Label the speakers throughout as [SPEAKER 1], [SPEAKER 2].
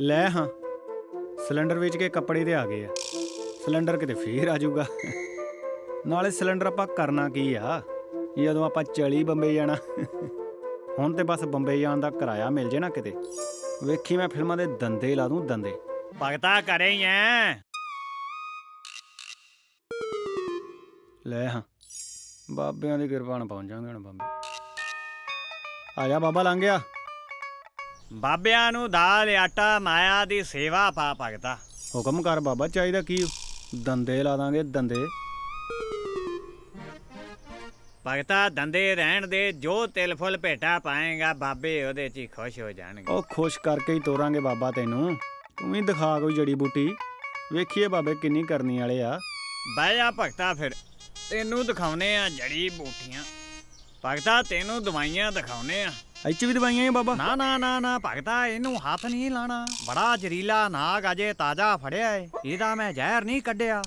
[SPEAKER 1] ਲੈ ਹਾਂ। ਸਿਲੰਡਰ ਵੇਚ ਕੇ ਕੱਪੜੇ ਤੇ ਆ ਗਏ ਆ। ਸਿਲੰਡਰ ਕਿਤੇ ਫੇਰ ਆ ਜਾਊਗਾ। ਨਾਲੇ ਸਿਲੰਡਰ ਆਪਾਂ ਕਰਨਾ ਕੀ ਆ? ਜਦੋਂ ਆਪਾਂ ਚਲੀ ਬੰਬਈ ਜਾਣਾ। ਹੁਣ ਤੇ ਬਸ ਬੰਬਈ ਜਾਣ ਦਾ ਕਿਰਾਇਆ ਮਿਲ ਜੇ ਨਾ ਕਿਤੇ। ਵੇਖੀ ਮੈਂ ਫਿਲਮਾਂ ਦੇ ਦੰਦੇ ਲਾ ਦੂੰ ਦੰਦੇ।
[SPEAKER 2] ਭਗਤਾ ਕਰੇ ਹੀ ਐ।
[SPEAKER 1] ਲੈ ਹਾਂ। ਬਾਬਿਆਂ ਦੀ ਕਿਰਪਾ ਨਾਲ ਪਹੁੰਚ ਜਾਵਾਂਗੇ ਹੁਣ ਬੰਬੇ। ਆ ਜਾ ਬਾਬਾ ਲੰਘ ਗਿਆ।
[SPEAKER 2] ਬਾਬਿਆਂ ਨੂੰ ਦਾਲ ਆਟਾ ਮਾਇਆ ਦੀ ਸੇਵਾ ਪਾ ਭਗਤਾ।
[SPEAKER 1] ਹੁਕਮ ਕਰ ਬਾਬਾ ਚਾਹੀਦਾ ਕੀ? ਦੰਦੇ ਲਾ ਦਾਂਗੇ ਦੰਦੇ।
[SPEAKER 2] ਭਗਤਾ ਦੰਦੇ ਰਹਿਣ ਦੇ ਜੋ ਤਿਲ ਫੁੱਲ ਭੇਟਾ ਪਾਏਗਾ ਬਾਬੇ ਉਹਦੇ 'ਚ ਹੀ ਖੁਸ਼ ਹੋ ਜਾਣਗੇ।
[SPEAKER 1] ਉਹ ਖੁਸ਼ ਕਰਕੇ ਹੀ ਤੋਰਾਂਗੇ ਬਾਬਾ ਤੈਨੂੰ। ਤੂੰ ਵੀ ਦਿਖਾ ਕੋਈ ਜੜੀ ਬੂਟੀ। ਵੇਖੀਏ ਬਾਬੇ ਕਿੰਨੀ ਕਰਨੀ ਵਾਲੇ ਆ।
[SPEAKER 2] ਬਹਿ ਜਾ ਭਗਤਾ ਫਿਰ। ਤੈਨੂੰ ਦਿਖਾਉਨੇ ਆ ਜੜੀ ਬੂਟੀਆਂ। ਭਗਤਾ ਤੈਨੂੰ ਦਵਾਈਆਂ ਦਿਖਾਉਨੇ ਆ।
[SPEAKER 1] ਇੱਚ ਵੀ ਦਵਾਈਆਂ ਹੀ ਬਾਬਾ।
[SPEAKER 2] ਨਾ ਨਾ ਨਾ ਨਾ, ਭਗਤਾ ਇਹਨੂੰ ਹੱਥ ਨਹੀਂ ਲਾਣਾ। ਬੜਾ ਜ਼ਰੀਲਾ ਨਾਗ ਅਜੇ ਤਾਜ਼ਾ ਫੜਿਆ ਏ। ਇਹਦਾ ਮੈਂ ਜ਼ਹਿਰ ਨਹੀਂ ਕੱਢਿਆ।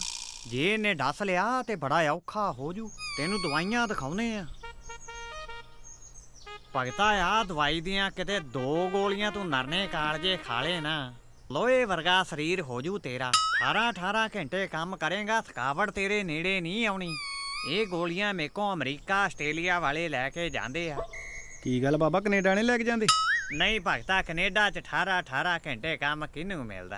[SPEAKER 2] ਜੇ ਇਹਨੇ ਡਸ ਲਿਆ ਤੇ ਬੜਾ ਔਖਾ ਹੋ ਜੂ। ਤੈਨੂੰ ਦਵਾਈਆਂ ਦਿਖਾਉਨੇ ਆ। ਭਗਤਾ ਆ ਦਵਾਈ ਦੀਆਂ ਕਿਤੇ ਦੋ ਗੋਲੀਆਂ ਤੂੰ ਨਰਨੇ ਕਾਲਜੇ ਖਾਲੇ ਨਾ। ਲੋਹੇ ਵਰਗਾ ਸਰੀਰ ਹੋ ਜੂ ਤੇਰਾ। 18 18 ਘੰਟੇ ਕੰਮ ਕਰੇਗਾ, ਥਕਾਵਟ ਤੇਰੇ ਨੇੜੇ ਨਹੀਂ ਆਉਣੀ। ਇਹ ਗੋਲੀਆਂ ਮੇਕੋ ਅਮਰੀਕਾ, ਆਸਟ੍ਰੇਲੀਆ ਵਾਲੇ ਲੈ ਕੇ ਜਾਂਦੇ ਆ।
[SPEAKER 1] ਕੀ ਗੱਲ ਬਾਬਾ ਕੈਨੇਡਾ ਨੇ ਲੈ ਕੇ ਜਾਂਦੇ?
[SPEAKER 2] ਨਹੀਂ ਭਗਤਾ ਕੈਨੇਡਾ ਚ 18 18 ਘੰਟੇ ਕੰਮ ਕਿਹਨੂੰ ਮਿਲਦਾ?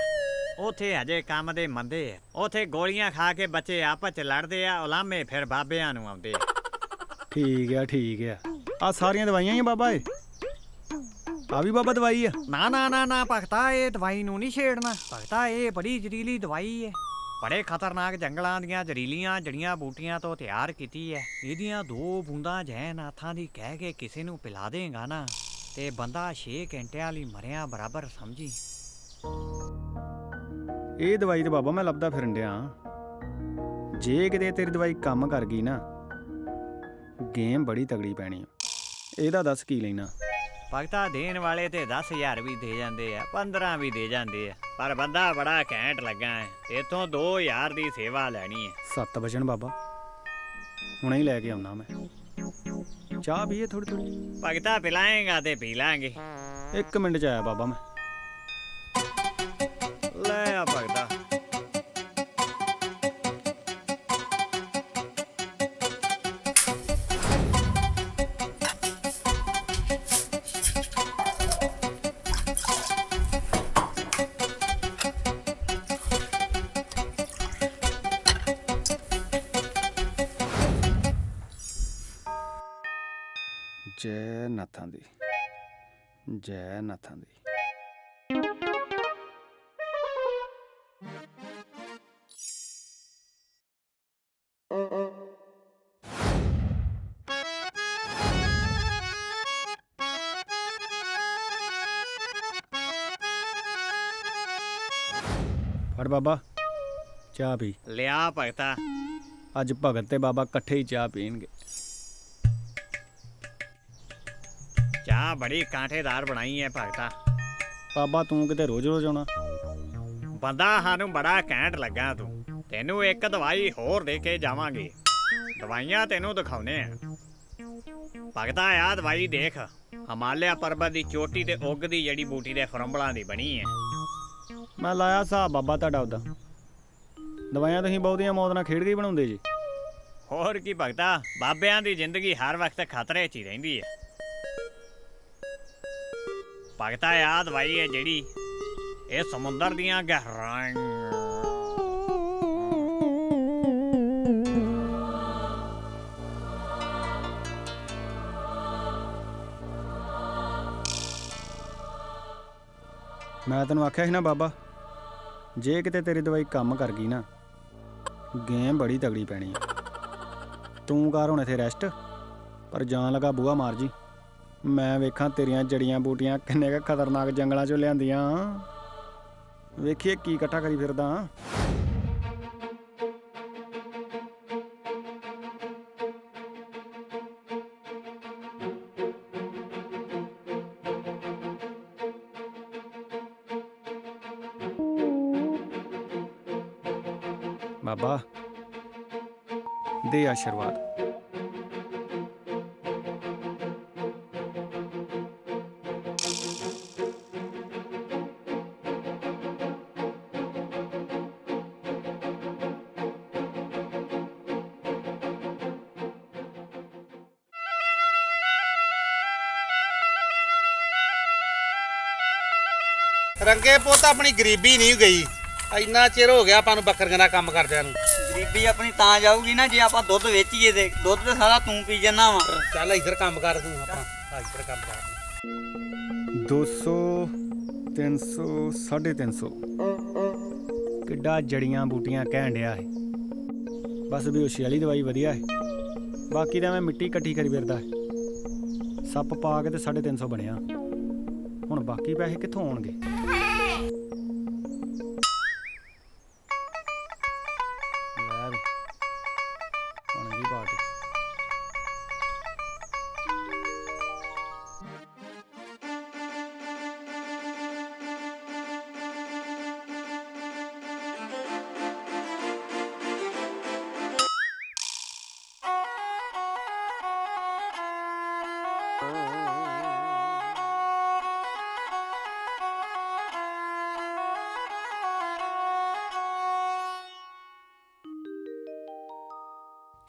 [SPEAKER 2] ਉਥੇ ਹਜੇ ਕੰਮ ਦੇ ਮੰਦੇ ਆ। ਉਥੇ ਗੋਲੀਆਂ ਖਾ ਕੇ ਬੱਚੇ ਆਪਸ ਚ ਲੜਦੇ ਆ ਉਲਾਮੇ ਫਿਰ ਬਾਬਿਆਂ ਨੂੰ ਆਉਂਦੇ ਆ।
[SPEAKER 1] ਠੀਕ ਆ ਠੀਕ ਆ। ਆ ਸਾਰੀਆਂ ਦਵਾਈਆਂ ਹੀ ਆ ਬਾਬਾ ਇਹ? ਆ ਵੀ ਬਾਬਾ ਦਵਾਈ ਆ?
[SPEAKER 2] ਨਾ ਨਾ ਨਾ ਨਾ ਭਗਤਾ ਇਹ ਦਵਾਈ ਨੂੰ ਨਹੀਂ ਛੇੜਨਾ। ਭਗਤਾ ਇਹ ਬੜੀ ਜ਼ਹਿਰੀਲੀ ਦਵਾਈ ਹੈ ਬੜੇ ਖਤਰਨਾਕ ਜੰਗਲਾਂ ਦੀਆਂ ਜ਼ਹਿਰੀਲੀਆਂ ਜੜੀਆਂ ਬੂਟੀਆਂ ਤੋਂ ਤਿਆਰ ਕੀਤੀ ਹੈ ਇਹਦੀਆਂ ਦੋ ਬੂੰਦਾਂ ਜੈਨ ਹੱਥਾਂ ਦੀ ਕਹਿ ਕੇ ਕਿਸੇ ਨੂੰ ਪਿਲਾ ਦੇਗਾ ਨਾ। ਤੇ ਬੰਦਾ 6 ਘੰਟਿਆਂ ਲਈ ਮਰਿਆ ਬਰਾਬਰ ਸਮਝੀ।
[SPEAKER 1] ਇਹ ਦਵਾਈ ਤੇ ਬਾਬਾ ਮੈਂ ਲੱਭਦਾ ਫਿਰਨ ਡਿਆ ਜੇ ਕਿਤੇ ਤੇਰੀ ਦਵਾਈ ਕੰਮ ਕਰ ਗਈ ਨਾ, ਗੇਮ ਬੜੀ ਤਗੜੀ ਪੈਣੀ ਆ। ਇਹਦਾ ਦੱਸ ਕੀ ਲੈਣਾ।
[SPEAKER 2] ਭਗਤਾ ਦੇਣ ਵਾਲੇ ਤੇ 10000 ਵੀ ਦੇ ਜਾਂਦੇ ਆ 15 ਵੀ ਦੇ ਜਾਂਦੇ ਆ। ਪਰ ਬੰਦਾ ਬੜਾ ਘੈਂਟ ਲੱਗਾ ਹੈ ਇਥੋਂ 2000 ਦੀ ਸੇਵਾ ਲੈਣੀ ਹੈ।
[SPEAKER 1] ਸੱਤ ਵਜਣ ਬਾਬਾ ਹੁਣੇ ਹੀ ਲੈ ਕੇ ਆਉਣਾ ਮੈਂ। ਚਾਹ ਪੀਏ ਥੋੜੀ ਥੋੜੀ
[SPEAKER 2] ਭਗਤਾ ਪਿਲਾਏਗਾ ਤੇ ਪੀ ਲਾਂਗੇ।
[SPEAKER 1] ਇੱਕ ਮਿੰਟ ਚ ਆਇਆ ਬਾਬਾ ਮੈਂ। ਨਾਥਾਂ ਦੀ ਫੜ ਬਾਬਾ ਚਾਹ ਪੀ।
[SPEAKER 2] ਲਿਆ ਭਗਤਾ।
[SPEAKER 1] ਅੱਜ ਭਗਤ ਤੇ ਬਾਬਾ ਇਕੱਠੇ ਹੀ ਚਾਹ ਪੀਣਗੇ।
[SPEAKER 2] ਚਾਹ ਬੜੀ ਕਾਂਠੇਦਾਰ ਬਣਾਈ ਹੈ ਭਗਤਾ।
[SPEAKER 1] ਬਾਬਾ ਤੂੰ ਕਿਤੇ ਰੋਜ਼ ਰੋਜ਼ ਆਉਣਾ?
[SPEAKER 2] ਬੰਦਾ ਸਾਨੂੰ ਬੜਾ ਘੈਂਟ ਲੱਗਾ ਤੂੰ। ਤੈਨੂੰ ਇੱਕ ਦਵਾਈ ਹੋਰ ਦੇ ਕੇ ਜਾਵਾਂਗੇ। ਦਵਾਈਆਂ ਤੈਨੂੰ ਦਿਖਾਉਨੇ ਆ। ਭਗਤਾ ਆ ਦਵਾਈ ਦੇਖ। ਹਿਮਾਲਿਆ ਪਰਬਤ ਦੀ ਚੋਟੀ ਤੇ ਉੱਗਦੀ ਜੜੀ ਬੂਟੀ ਦੇ ਫਰੰਬਲਾਂ ਦੀ ਬਣੀ ਹੈ
[SPEAKER 1] ਮੈਂ ਲਾਇਆ ਹਿਸਾਬ ਬਾਬਾ ਤੁਹਾਡਾ ਉਹਦਾ। ਦਵਾਈਆਂ ਤੁਸੀਂ ਬਹੁਤੀਆਂ ਮੌਤ ਨਾਲ ਖੇਡ ਕੇ ਹੀ ਬਣਾਉਂਦੇ ਜੀ।
[SPEAKER 2] ਹੋਰ ਕੀ ਭਗਤਾ ਬਾਬਿਆਂ ਦੀ ਜ਼ਿੰਦਗੀ ਹਰ ਵਕਤ ਖਤਰੇ 'ਚ ਹੀ ਰਹਿੰਦੀ ਹੈ ਭਗਤਾ ਆ ਦਵਾਈ ਹੈ ਜਿਹੜੀ, ਇਹ ਸਮੁੰਦਰ ਦੀਆਂ ਗਹਿਰਾਈਆਂ।
[SPEAKER 1] ਮੈਂ ਤੈਨੂੰ ਆਖਿਆ ਸੀ ਨਾ ਬਾਬਾ, ਜੇ ਕਿਤੇ ਤੇਰੀ ਦਵਾਈ ਕੰਮ ਕਰ ਗਈ ਨਾ, ਗੇਮ ਬੜੀ ਤਗੜੀ ਪੈਣੀ ਤੂੰ ਕਰ ਹੁਣ ਇੱਥੇ ਰੈਸਟ ਪਰ ਜਾਣ ਲਗਾ ਬੂਹਾ ਮਾਰ ਜੀ। ਮੈਂ ਵੇਖਾਂ ਤੇਰੀਆਂ ਜੜੀਆਂ ਬੂਟੀਆਂ ਕਿੰਨੇ ਕੁ ਖਤਰਨਾਕ ਜੰਗਲਾਂ ਚੋਂ ਲਿਆਂਦੀਆਂ। ਵੇਖੀਏ ਕੀ ਇਕੱਠਾ ਕਰੀ ਫਿਰਦਾ। ਬਾਬਾ, ਦੇ ਆਸ਼ੀਰਵਾਦ
[SPEAKER 3] ਰੰਗੇ ਪੁੱਤ ਆਪਣੀ ਗਰੀਬੀ ਨਹੀਂ ਗਈ। ਇੰਨਾ ਚਿਰ ਹੋ ਗਿਆ ਆਪਾਂ ਨੂੰ ਬੱਕਰੀਆਂ ਦਾ ਕੰਮ ਕਰਦਿਆਂ ਨੂੰ।
[SPEAKER 4] ਗਰੀਬੀ ਆਪਣੀ ਤਾਂ ਜਾਊਗੀ ਨਾ ਜੇ ਆਪਾਂ ਦੁੱਧ ਵੇਚੀਏ ਤੇ ਦੁੱਧ ਤੇ ਸਾਰਾ ਤੂੰ ਪੀ ਜੰਨਾ ਵਾ।
[SPEAKER 3] ਚੱਲ ਇੱਧਰ ਕੰਮ ਕਰ ਤੂੰ ਆਪਣਾ ਆ ਇੱਧਰ ਕੰਮ ਕਰ।
[SPEAKER 1] 200 300 350 ਕਿੱਡਾ ਜੜੀਆਂ ਬੂਟੀਆਂ ਕਹਿਣ ਡਿਆ ਹੈ ਬਸ ਬੇਹੋਸ਼ੀ ਵਾਲੀ ਦਵਾਈ ਵਧੀਆ ਹੈ ਬਾਕੀ ਤਾਂ ਮੈਂ ਮਿੱਟੀ ਇਕੱਠੀ ਕਰੀ ਫਿਰਦਾ ਸੱਪ ਪਾ ਕੇ ਤੇ 350 ਬਣਿਆ। ਹੁਣ ਬਾਕੀ ਪੈਸੇ ਕਿੱਥੋਂ ਆਉਣਗੇ?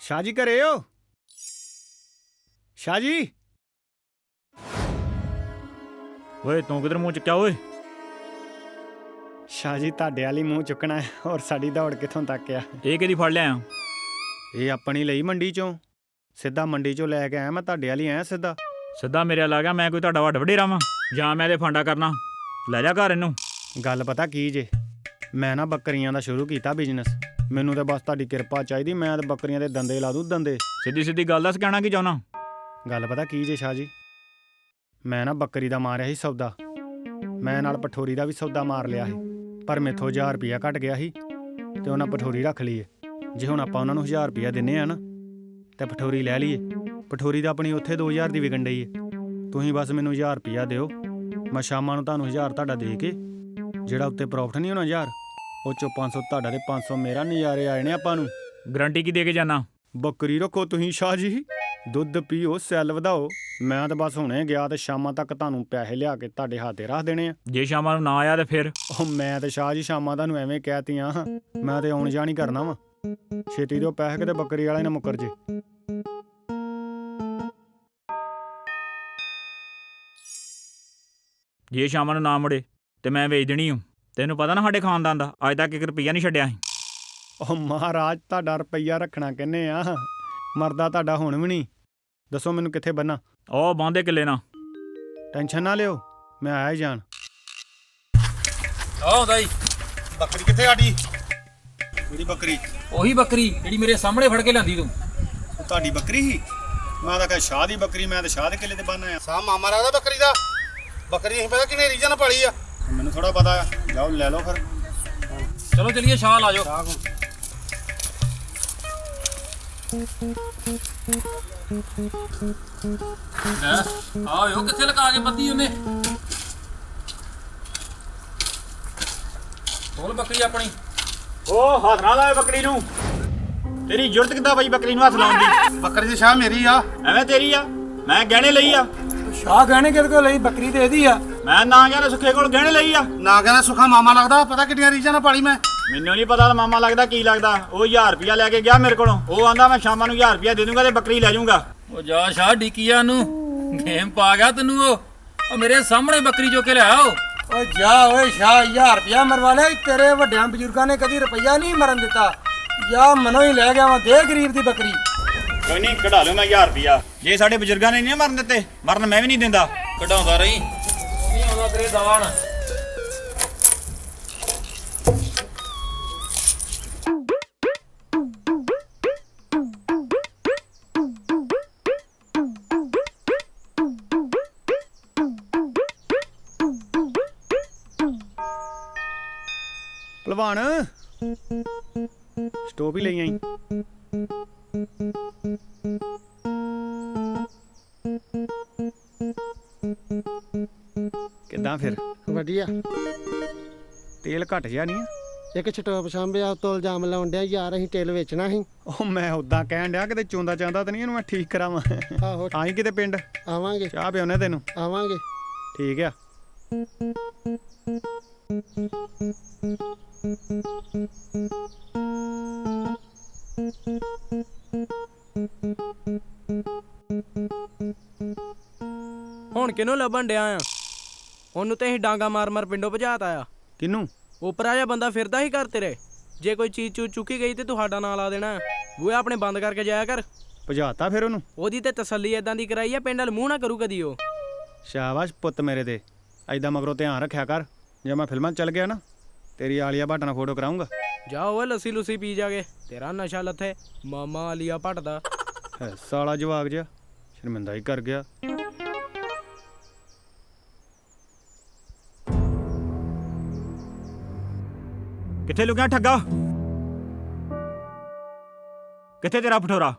[SPEAKER 1] ਸ਼ਾਹ ਜੀ ਘਰੇ ਹੋ ਸ਼ਾਹ ਜੀ
[SPEAKER 5] ਓਏ ਤੂੰ ਕਿਧਰ ਮੂੰਹ ਚੁੱਕਿਆ ਓਏ
[SPEAKER 1] ਸ਼ਾਹ ਜੀ ਤੁਹਾਡੇ ਵਾਲੀ ਮੂੰਹ ਚੁੱਕਣਾ ਹੈ ਔਰ ਸਾਡੀ ਦੌੜ ਕਿੱਥੋਂ ਤੱਕ ਆ
[SPEAKER 5] ਇਹ ਕਿਹਦੀ ਫੜ ਲਿਆ
[SPEAKER 1] ਇਹ ਆਪਣੀ ਲਈ ਮੰਡੀ ਚੋਂ ਸਿੱਧਾ ਮੰਡੀ ਚੋਂ ਲੈ ਕੇ ਆਇਆ ਮੈਂ ਤੁਹਾਡੇ ਵਾਲੀ ਆਇਆ ਸਿੱਧਾ
[SPEAKER 5] ਸਿੱਧਾ ਮੇਰੇ ਵੱਲ ਆ ਗਿਆ ਮੈਂ ਕੋਈ ਤੁਹਾਡਾ ਵੱਡ ਵਡੇਰਾ ਵਾਂ ਜਾਂ ਮੈਂ ਇਹਦੇ ਫਾਂਡਾ ਕਰਨਾ ਲੈ ਜਾ ਘਰ ਇਹਨੂੰ
[SPEAKER 1] ਗੱਲ ਪਤਾ ਕੀ ਜੇ ਮੈਂ ਨਾ ਬੱਕਰੀਆਂ ਦਾ ਸ਼ੁਰੂ ਕੀਤਾ ਬਿਜ਼ਨਸ ਮੈਨੂੰ ਤਾਂ ਬਸ ਤੁਹਾਡੀ ਕਿਰਪਾ ਚਾਹੀਦੀ ਮੈਂ ਤਾਂ ਬੱਕਰੀਆਂ ਦੇ ਦੰਦੇ ਲਾ ਦੂੰ ਦੰਦੇ।
[SPEAKER 5] ਸਿੱਧੀ ਸਿੱਧੀ ਗੱਲ ਦੱਸ ਕਹਿਣਾ ਕੀ ਚਾਹੁੰਦਾ?
[SPEAKER 1] ਗੱਲ ਪਤਾ ਕੀ ਜੇ ਸ਼ਾਹ ਜੀ? ਮੈਂ ਨਾ ਬੱਕਰੀ ਦਾ ਮਾਰਿਆ ਸੀ ਸੌਦਾ। ਮੈਂ ਨਾਲ ਪਠੋਰੀ ਦਾ ਵੀ ਸੌਦਾ ਮਾਰ ਲਿਆ ਸੀ ਪਰ ਮੇਥੋਂ 1000 ਰੁਪਿਆ ਘਟ ਗਿਆ ਸੀ ਤੇ ਉਹਨਾਂ ਪਠੋਰੀ ਰੱਖ ਲਈ ਏ ਜੇ ਹੁਣ ਆਪਾਂ ਉਹਨਾਂ ਨੂੰ 1000 ਰੁਪਿਆ ਦਿੰਨੇ ਆ ਨਾ ਤੇ ਪਠੋਰੀ ਲੈ ਲਈਏ। ਪਠੋਰੀ ਤਾਂ ਆਪਣੀ ਉੱਥੇ 2000 ਦੀ ਵਿਕਣ ਡਈ ਏ। ਤੁਸੀਂ ਬਸ ਮੈਨੂੰ 1000 ਰੁਪਿਆ ਦਿਓ ਮੈਂ ਸ਼ਾਮਾਂ ਨੂੰ ਤੁਹਾਨੂੰ 1000 ਤੁਹਾਡਾ ਦੇ ਕੇ ਜਿਹੜਾ ਉੱਤੇ ਪ੍ਰੋਫਿਟ ਨਹੀਂ ਹੋਣਾ 1000 ਉਹ ਚੋਂ 500 ਤੁਹਾਡਾ ਤੇ 500 ਮੇਰਾ ਨਜ਼ਾਰੇ ਆਏ ਨੇ ਆਪਾਂ ਨੂੰ।
[SPEAKER 5] ਗਰੰਟੀ ਕੀ ਦੇ ਕੇ ਜਾਣਾ
[SPEAKER 1] ਬੱਕਰੀ ਰੱਖੋ ਤੁਸੀਂ ਸ਼ਾਹ ਜੀ। ਦੁੱਧ ਪੀਓ ਸੈੱਲ ਵਧਾਓ। ਮੈਂ ਤਾਂ ਬਸ ਹੁਣੇ ਗਿਆ ਤੇ ਸ਼ਾਮਾਂ ਤੱਕ ਤੁਹਾਨੂੰ ਪੈਸੇ ਲਿਆ ਕੇ ਤੁਹਾਡੇ ਹੱਥੇ ਰੱਖ ਦੇਣੇ ਆ।
[SPEAKER 5] ਜੇ ਸ਼ਾਮਾਂ ਨੂੰ ਨਾ ਆਇਆ ਤੇ ਫਿਰ?
[SPEAKER 1] ਉਹ ਮੈਂ ਤੇ ਸ਼ਾਹ ਜੀ ਸ਼ਾਮਾਂ ਤੁਹਾਨੂੰ ਐਵੇਂ ਕਹਿਤੀਆਂ ਮੈਂ ਤੇ ਆਉਣ ਜਾਣ ਕਰਨਾ ਵਾ। ਛੇਤੀ ਦਿਓ ਪੈਸੇ ਕਿਤੇ ਬੱਕਰੀ ਵਾਲੇ ਨਾ ਮੁੱਕਰ ਜੇ।
[SPEAKER 5] ਜੇ ਸ਼ਾਮਾਂ ਨੂੰ ਨਾ ਮੁੜੇ ਤੇ ਮੈਂ ਵੇਚ ਦੇਣੀ ਹੂੰ ਤੈਨੂੰ ਪਤਾ ਨਾ ਸਾਡੇ ਖਾਨਦਾਨ ਦਾ ਅੱਜ ਤੱਕ ਇੱਕ ਰੁਪਈਆ ਨਹੀਂ ਛੱਡਿਆ ਸੀ
[SPEAKER 1] ਉਹ ਮਹਾਰਾਜ ਤੁਹਾਡਾ ਰੁਪਈਆ ਰੱਖਣਾ ਕਿੰਨੇ ਆ? ਮਰਦਾ ਤੁਹਾਡਾ ਹੁਣ ਵੀ ਨਹੀਂ। ਦੱਸੋ ਮੈਨੂੰ ਕਿੱਥੇ ਬੰਨਾ?
[SPEAKER 5] ਉਹ ਬਾਂਦੇ ਕਿੱਲੇ ਨਾ
[SPEAKER 1] ਟੈਨਸ਼ਨ ਨਾ ਲਿਓ ਮੈਂ ਆਇਆ ਹੀ ਜਾਣ।
[SPEAKER 6] ਆਉਂਦਾ ਈ
[SPEAKER 3] ਬੱਕਰੀ ਕਿੱਥੇ ਆਡੀ ਮੇਰੀ ਬੱਕਰੀ।
[SPEAKER 6] ਉਹੀ ਬੱਕਰੀ ਜਿਹੜੀ ਮੇਰੇ ਸਾਹਮਣੇ ਫੜ ਕੇ ਲਿਆਂਦੀ ਤੂੰ।
[SPEAKER 1] ਤੁਹਾਡੀ ਬੱਕਰੀ ਹੀ ਮੈਂ ਤਾਂ ਕਹਾਂ ਸ਼ਾਹ ਦੀ ਬੱਕਰੀ ਮੈਂ ਤਾਂ ਸ਼ਾਹ ਦੇ ਕਿੱਲੇ ਤੇ ਬੰਨਾ ਆ
[SPEAKER 3] ਸਾ ਮਾਮਾ ਲੱਗਦਾ ਬੱਕਰੀ ਦਾ। ਬੱਕਰੀ ਅਸੀਂ ਪਤਾ ਕਿੰਨੇ ਰੀਜਨ ਪਾਲੀ ਆ।
[SPEAKER 1] ਮੈਨੂੰ ਥੋੜਾ ਪਤਾ ਆ। ਜਾਓ ਲੈ ਲਓ ਫਿਰ।
[SPEAKER 6] ਚਲੋ ਚਲੀਏ ਸ਼ਾਲ ਆ ਜਾਓ। ਲੈ ਆਇਓ ਕਿੱਥੇ ਲਗਾ ਕੇ ਬੱਦੀ ਉਹਨੇ। ਤੋਲ ਬੱਕਰੀ ਆਪਣੀ।
[SPEAKER 5] ਉਹ ਹੱਥ ਨਾ ਲਾਏ ਬੱਕਰੀ ਨੂੰ। ਤੇਰੀ ਜ਼ਰੂਰਤ ਕਿੱਦਾਂ ਪਈ ਬੱਕਰੀ ਨੂੰ ਹੱਥ ਲਾਉਣ ਦੀ?
[SPEAKER 3] ਬੱਕਰੀ ਦੀ ਸ਼ਾਹ ਮੇਰੀ ਆ
[SPEAKER 5] ਐਵੇਂ ਤੇਰੀ ਆ ਮੈਂ ਗਹਿਣੇ ਲਈ ਆ।
[SPEAKER 7] ਸ਼ਾਹ ਗਹਿਣੇ ਕਿਹਦੇ ਕੋਲ ਲਈ? ਬੱਕਰੀ ਤੇ ਇਹਦੀ ਆ।
[SPEAKER 5] ਮੈਂ ਨਾ ਗਿਆ ਸੁੱਖੇ ਕੋਲ ਗਹਿਣੇ ਲਈ ਆ।
[SPEAKER 3] ਨਾ ਕਹਿੰਦਾ ਸੁਖਾ ਮਾਮਾ ਲੱਗਦਾ ਪਤਾ ਕਿੰਨੀਆਂ ਰੀਜਨ ਪਾਲੀ ਮੈਂ।
[SPEAKER 5] ਮੈਨੂੰ ਨਹੀਂ ਪਤਾ ਮਾਮਾ ਲੱਗਦਾ ਕੀ ਲੱਗਦਾ। ਉਹ 1000 ਰੁਪਿਆ ਲੈ ਕੇ ਗਿਆ ਮੇਰੇ ਕੋਲੋਂ। ਉਹ ਆਂਦਾ ਮੈਂ ਸ਼ਾਮਾਂ ਨੂੰ 1000 ਰੁਪਿਆ ਦੇ ਦੂੰਗਾ ਤੇ ਬੱਕਰੀ ਲੈ ਜਾਊਂਗਾ।
[SPEAKER 6] ਉਹ ਜਾ ਸ਼ਾਹ ਡਿੱਕੀਆ ਨੂੰ। ਗੇਮ ਪਾ ਗਿਆ ਤੈਨੂੰ ਉਹ। ਉਹ ਮੇਰੇ ਸਾਹਮਣੇ ਬੱਕਰੀ ਚੋ ਕੇ ਲਿਆ ਉਹ
[SPEAKER 7] ਓ ਜਾ ਓਏ ਸ਼ਾਹ 1000 ਰੁਪਇਆ ਮਰਵਾ ਲੈ ਤੇਰੇ ਵੱਡਿਆਂ ਬਜ਼ੁਰਗਾਂ ਨੇ ਕਦੀ ਰੁਪਈਆ ਨਹੀਂ ਮਰਨ ਦਿੱਤਾ। ਜਾ ਮਨੋਂ ਹੀ ਲੈ ਗਿਆ ਵਾ ਦੇ ਗਰੀਬ ਦੀ ਬੱਕਰੀ।
[SPEAKER 5] ਕੋਈ ਨਹੀਂ ਕਢਾ ਲਓ ਮੈਂ 1000 ਰੁਪਿਆ ਜੇ ਸਾਡੇ ਬਜ਼ੁਰਗਾਂ ਨੇ ਨਹੀਂ ਮਰਨ ਦਿੱਤੇ ਮਰਨ ਮੈਂ ਵੀ ਨਹੀਂ ਦਿੰਦਾ।
[SPEAKER 6] ਕਢਾਉਂਦਾ ਰਹੀ। ਨਹੀਂ ਆਉਂਦਾ ਤੇਰੇ ਦਾਣ
[SPEAKER 1] ਭਲਵਾਨ ਸਟੋਪ ਹੀ ਲਈ ਆਈ ਕਿੱਦਾਂ ਫਿਰ?
[SPEAKER 8] ਵਧੀਆ।
[SPEAKER 1] ਤੇਲ ਘਟ ਗਿਆ ਨਹੀਂ
[SPEAKER 8] ਇੱਕ ਛਟੋਪ ਸਾਂਭਿਆ ਉਤੋਂ ਇਲਜ਼ਾਮ ਲਾਉਣ ਡਿਆ ਯਾਰ ਅਸੀਂ ਤੇਲ ਵੇਚਣਾ ਸੀ।
[SPEAKER 1] ਉਹ ਮੈਂ ਉਦਾਂ ਕਹਿਣ ਡਿਆ ਕਿਤੇ ਚੋਂਦਾ ਚਾਂਦਾ ਤਾਂ ਨਹੀਂ ਇਹਨੂੰ ਮੈਂ ਠੀਕ ਕਰਾਵਾਂ?
[SPEAKER 8] ਆਹੋ।
[SPEAKER 1] ਆਈ ਕਿਤੇ ਪਿੰਡ।
[SPEAKER 8] ਆਵਾਂਗੇ।
[SPEAKER 1] ਚਾਹ ਪਿਉਨੇ ਤੈਨੂੰ।
[SPEAKER 8] ਆਵਾਂਗੇ।
[SPEAKER 1] ਠੀਕ ਆ।
[SPEAKER 7] ਹੁਣ ਕਿਹਨੂੰ ਲੱਭਣ ਡਿਆ ਆ?
[SPEAKER 9] ਉਹਨੂੰ ਤੇ ਅਸੀਂ ਡਾਂਗਾ ਮਾਰ ਮਾਰ ਪਿੰਡੋਂ ਭਜਾਤਾ ਆ।
[SPEAKER 1] ਕਿਨੂੰ
[SPEAKER 9] ਉਪਰਾ ਜਿਹਾ ਬੰਦਾ ਫਿਰਦਾ ਹੀ ਘਰ ਤੇਰੇ। ਜੇ ਕੋਈ ਚੀਜ਼ ਚੂ ਚੁੱਕੀ ਗਈ ਤੇ ਤੁਹਾਡਾ ਨਾਂ ਲਾ ਦੇਣਾ। ਬੂਹੇ ਆਪਣੇ ਬੰਦ ਕਰਕੇ ਜਾਇਆ ਕਰ।
[SPEAKER 1] ਭਜਾਤਾ ਫਿਰ ਉਹਨੂੰ?
[SPEAKER 9] ਉਹਦੀ ਤੇ ਤਸੱਲੀ ਇਦਾਂ ਦੀ ਕਰਾਈ ਆ ਪਿੰਡ ਵਾਲ ਮੂੰਹ ਨਾ ਕਰੂ ਕਦੀ ਉਹ।
[SPEAKER 1] ਸ਼ਾਬਾਸ਼ ਪੁੱਤ ਮੇਰੇ ਤੇ। ਐਦਾਂ ਮਗਰੋਂ ਧਿਆਨ ਰੱਖਿਆ ਕਰ। ਜੇ ਮੈਂ ਫਿਲਮਾਂ 'ਚ ਚੱਲ ਗਿਆ ਨਾ ਤੇਰੀ ਆਲੀਆ ਭੱਟ ਨਾਲ ਫੋਟੋ ਕਰਾਉਂਗਾ
[SPEAKER 9] ਜਾ ਓਏ ਲੱਸੀ ਲੁੱਸੀ ਪੀ ਜਾਗੇ। ਤੇਰਾ ਨਸ਼ਾ ਲੱਥੇ ਮਾਮਾ ਆਲੀਆ ਭੱਟ ਦਾ
[SPEAKER 1] ਹੈ ਸਾਲਾ ਜਵਾਗ ਜਿਹਾ। ਸ਼ਰਮਿੰਦਾ ਹੀ ਕਰ ਗਿਆ।
[SPEAKER 5] ਕਿੱਥੇ ਲੁਕਿਆ ਠੱਗਾ। ਕਿੱਥੇ ਤੇਰਾ ਫਠੋਰਾ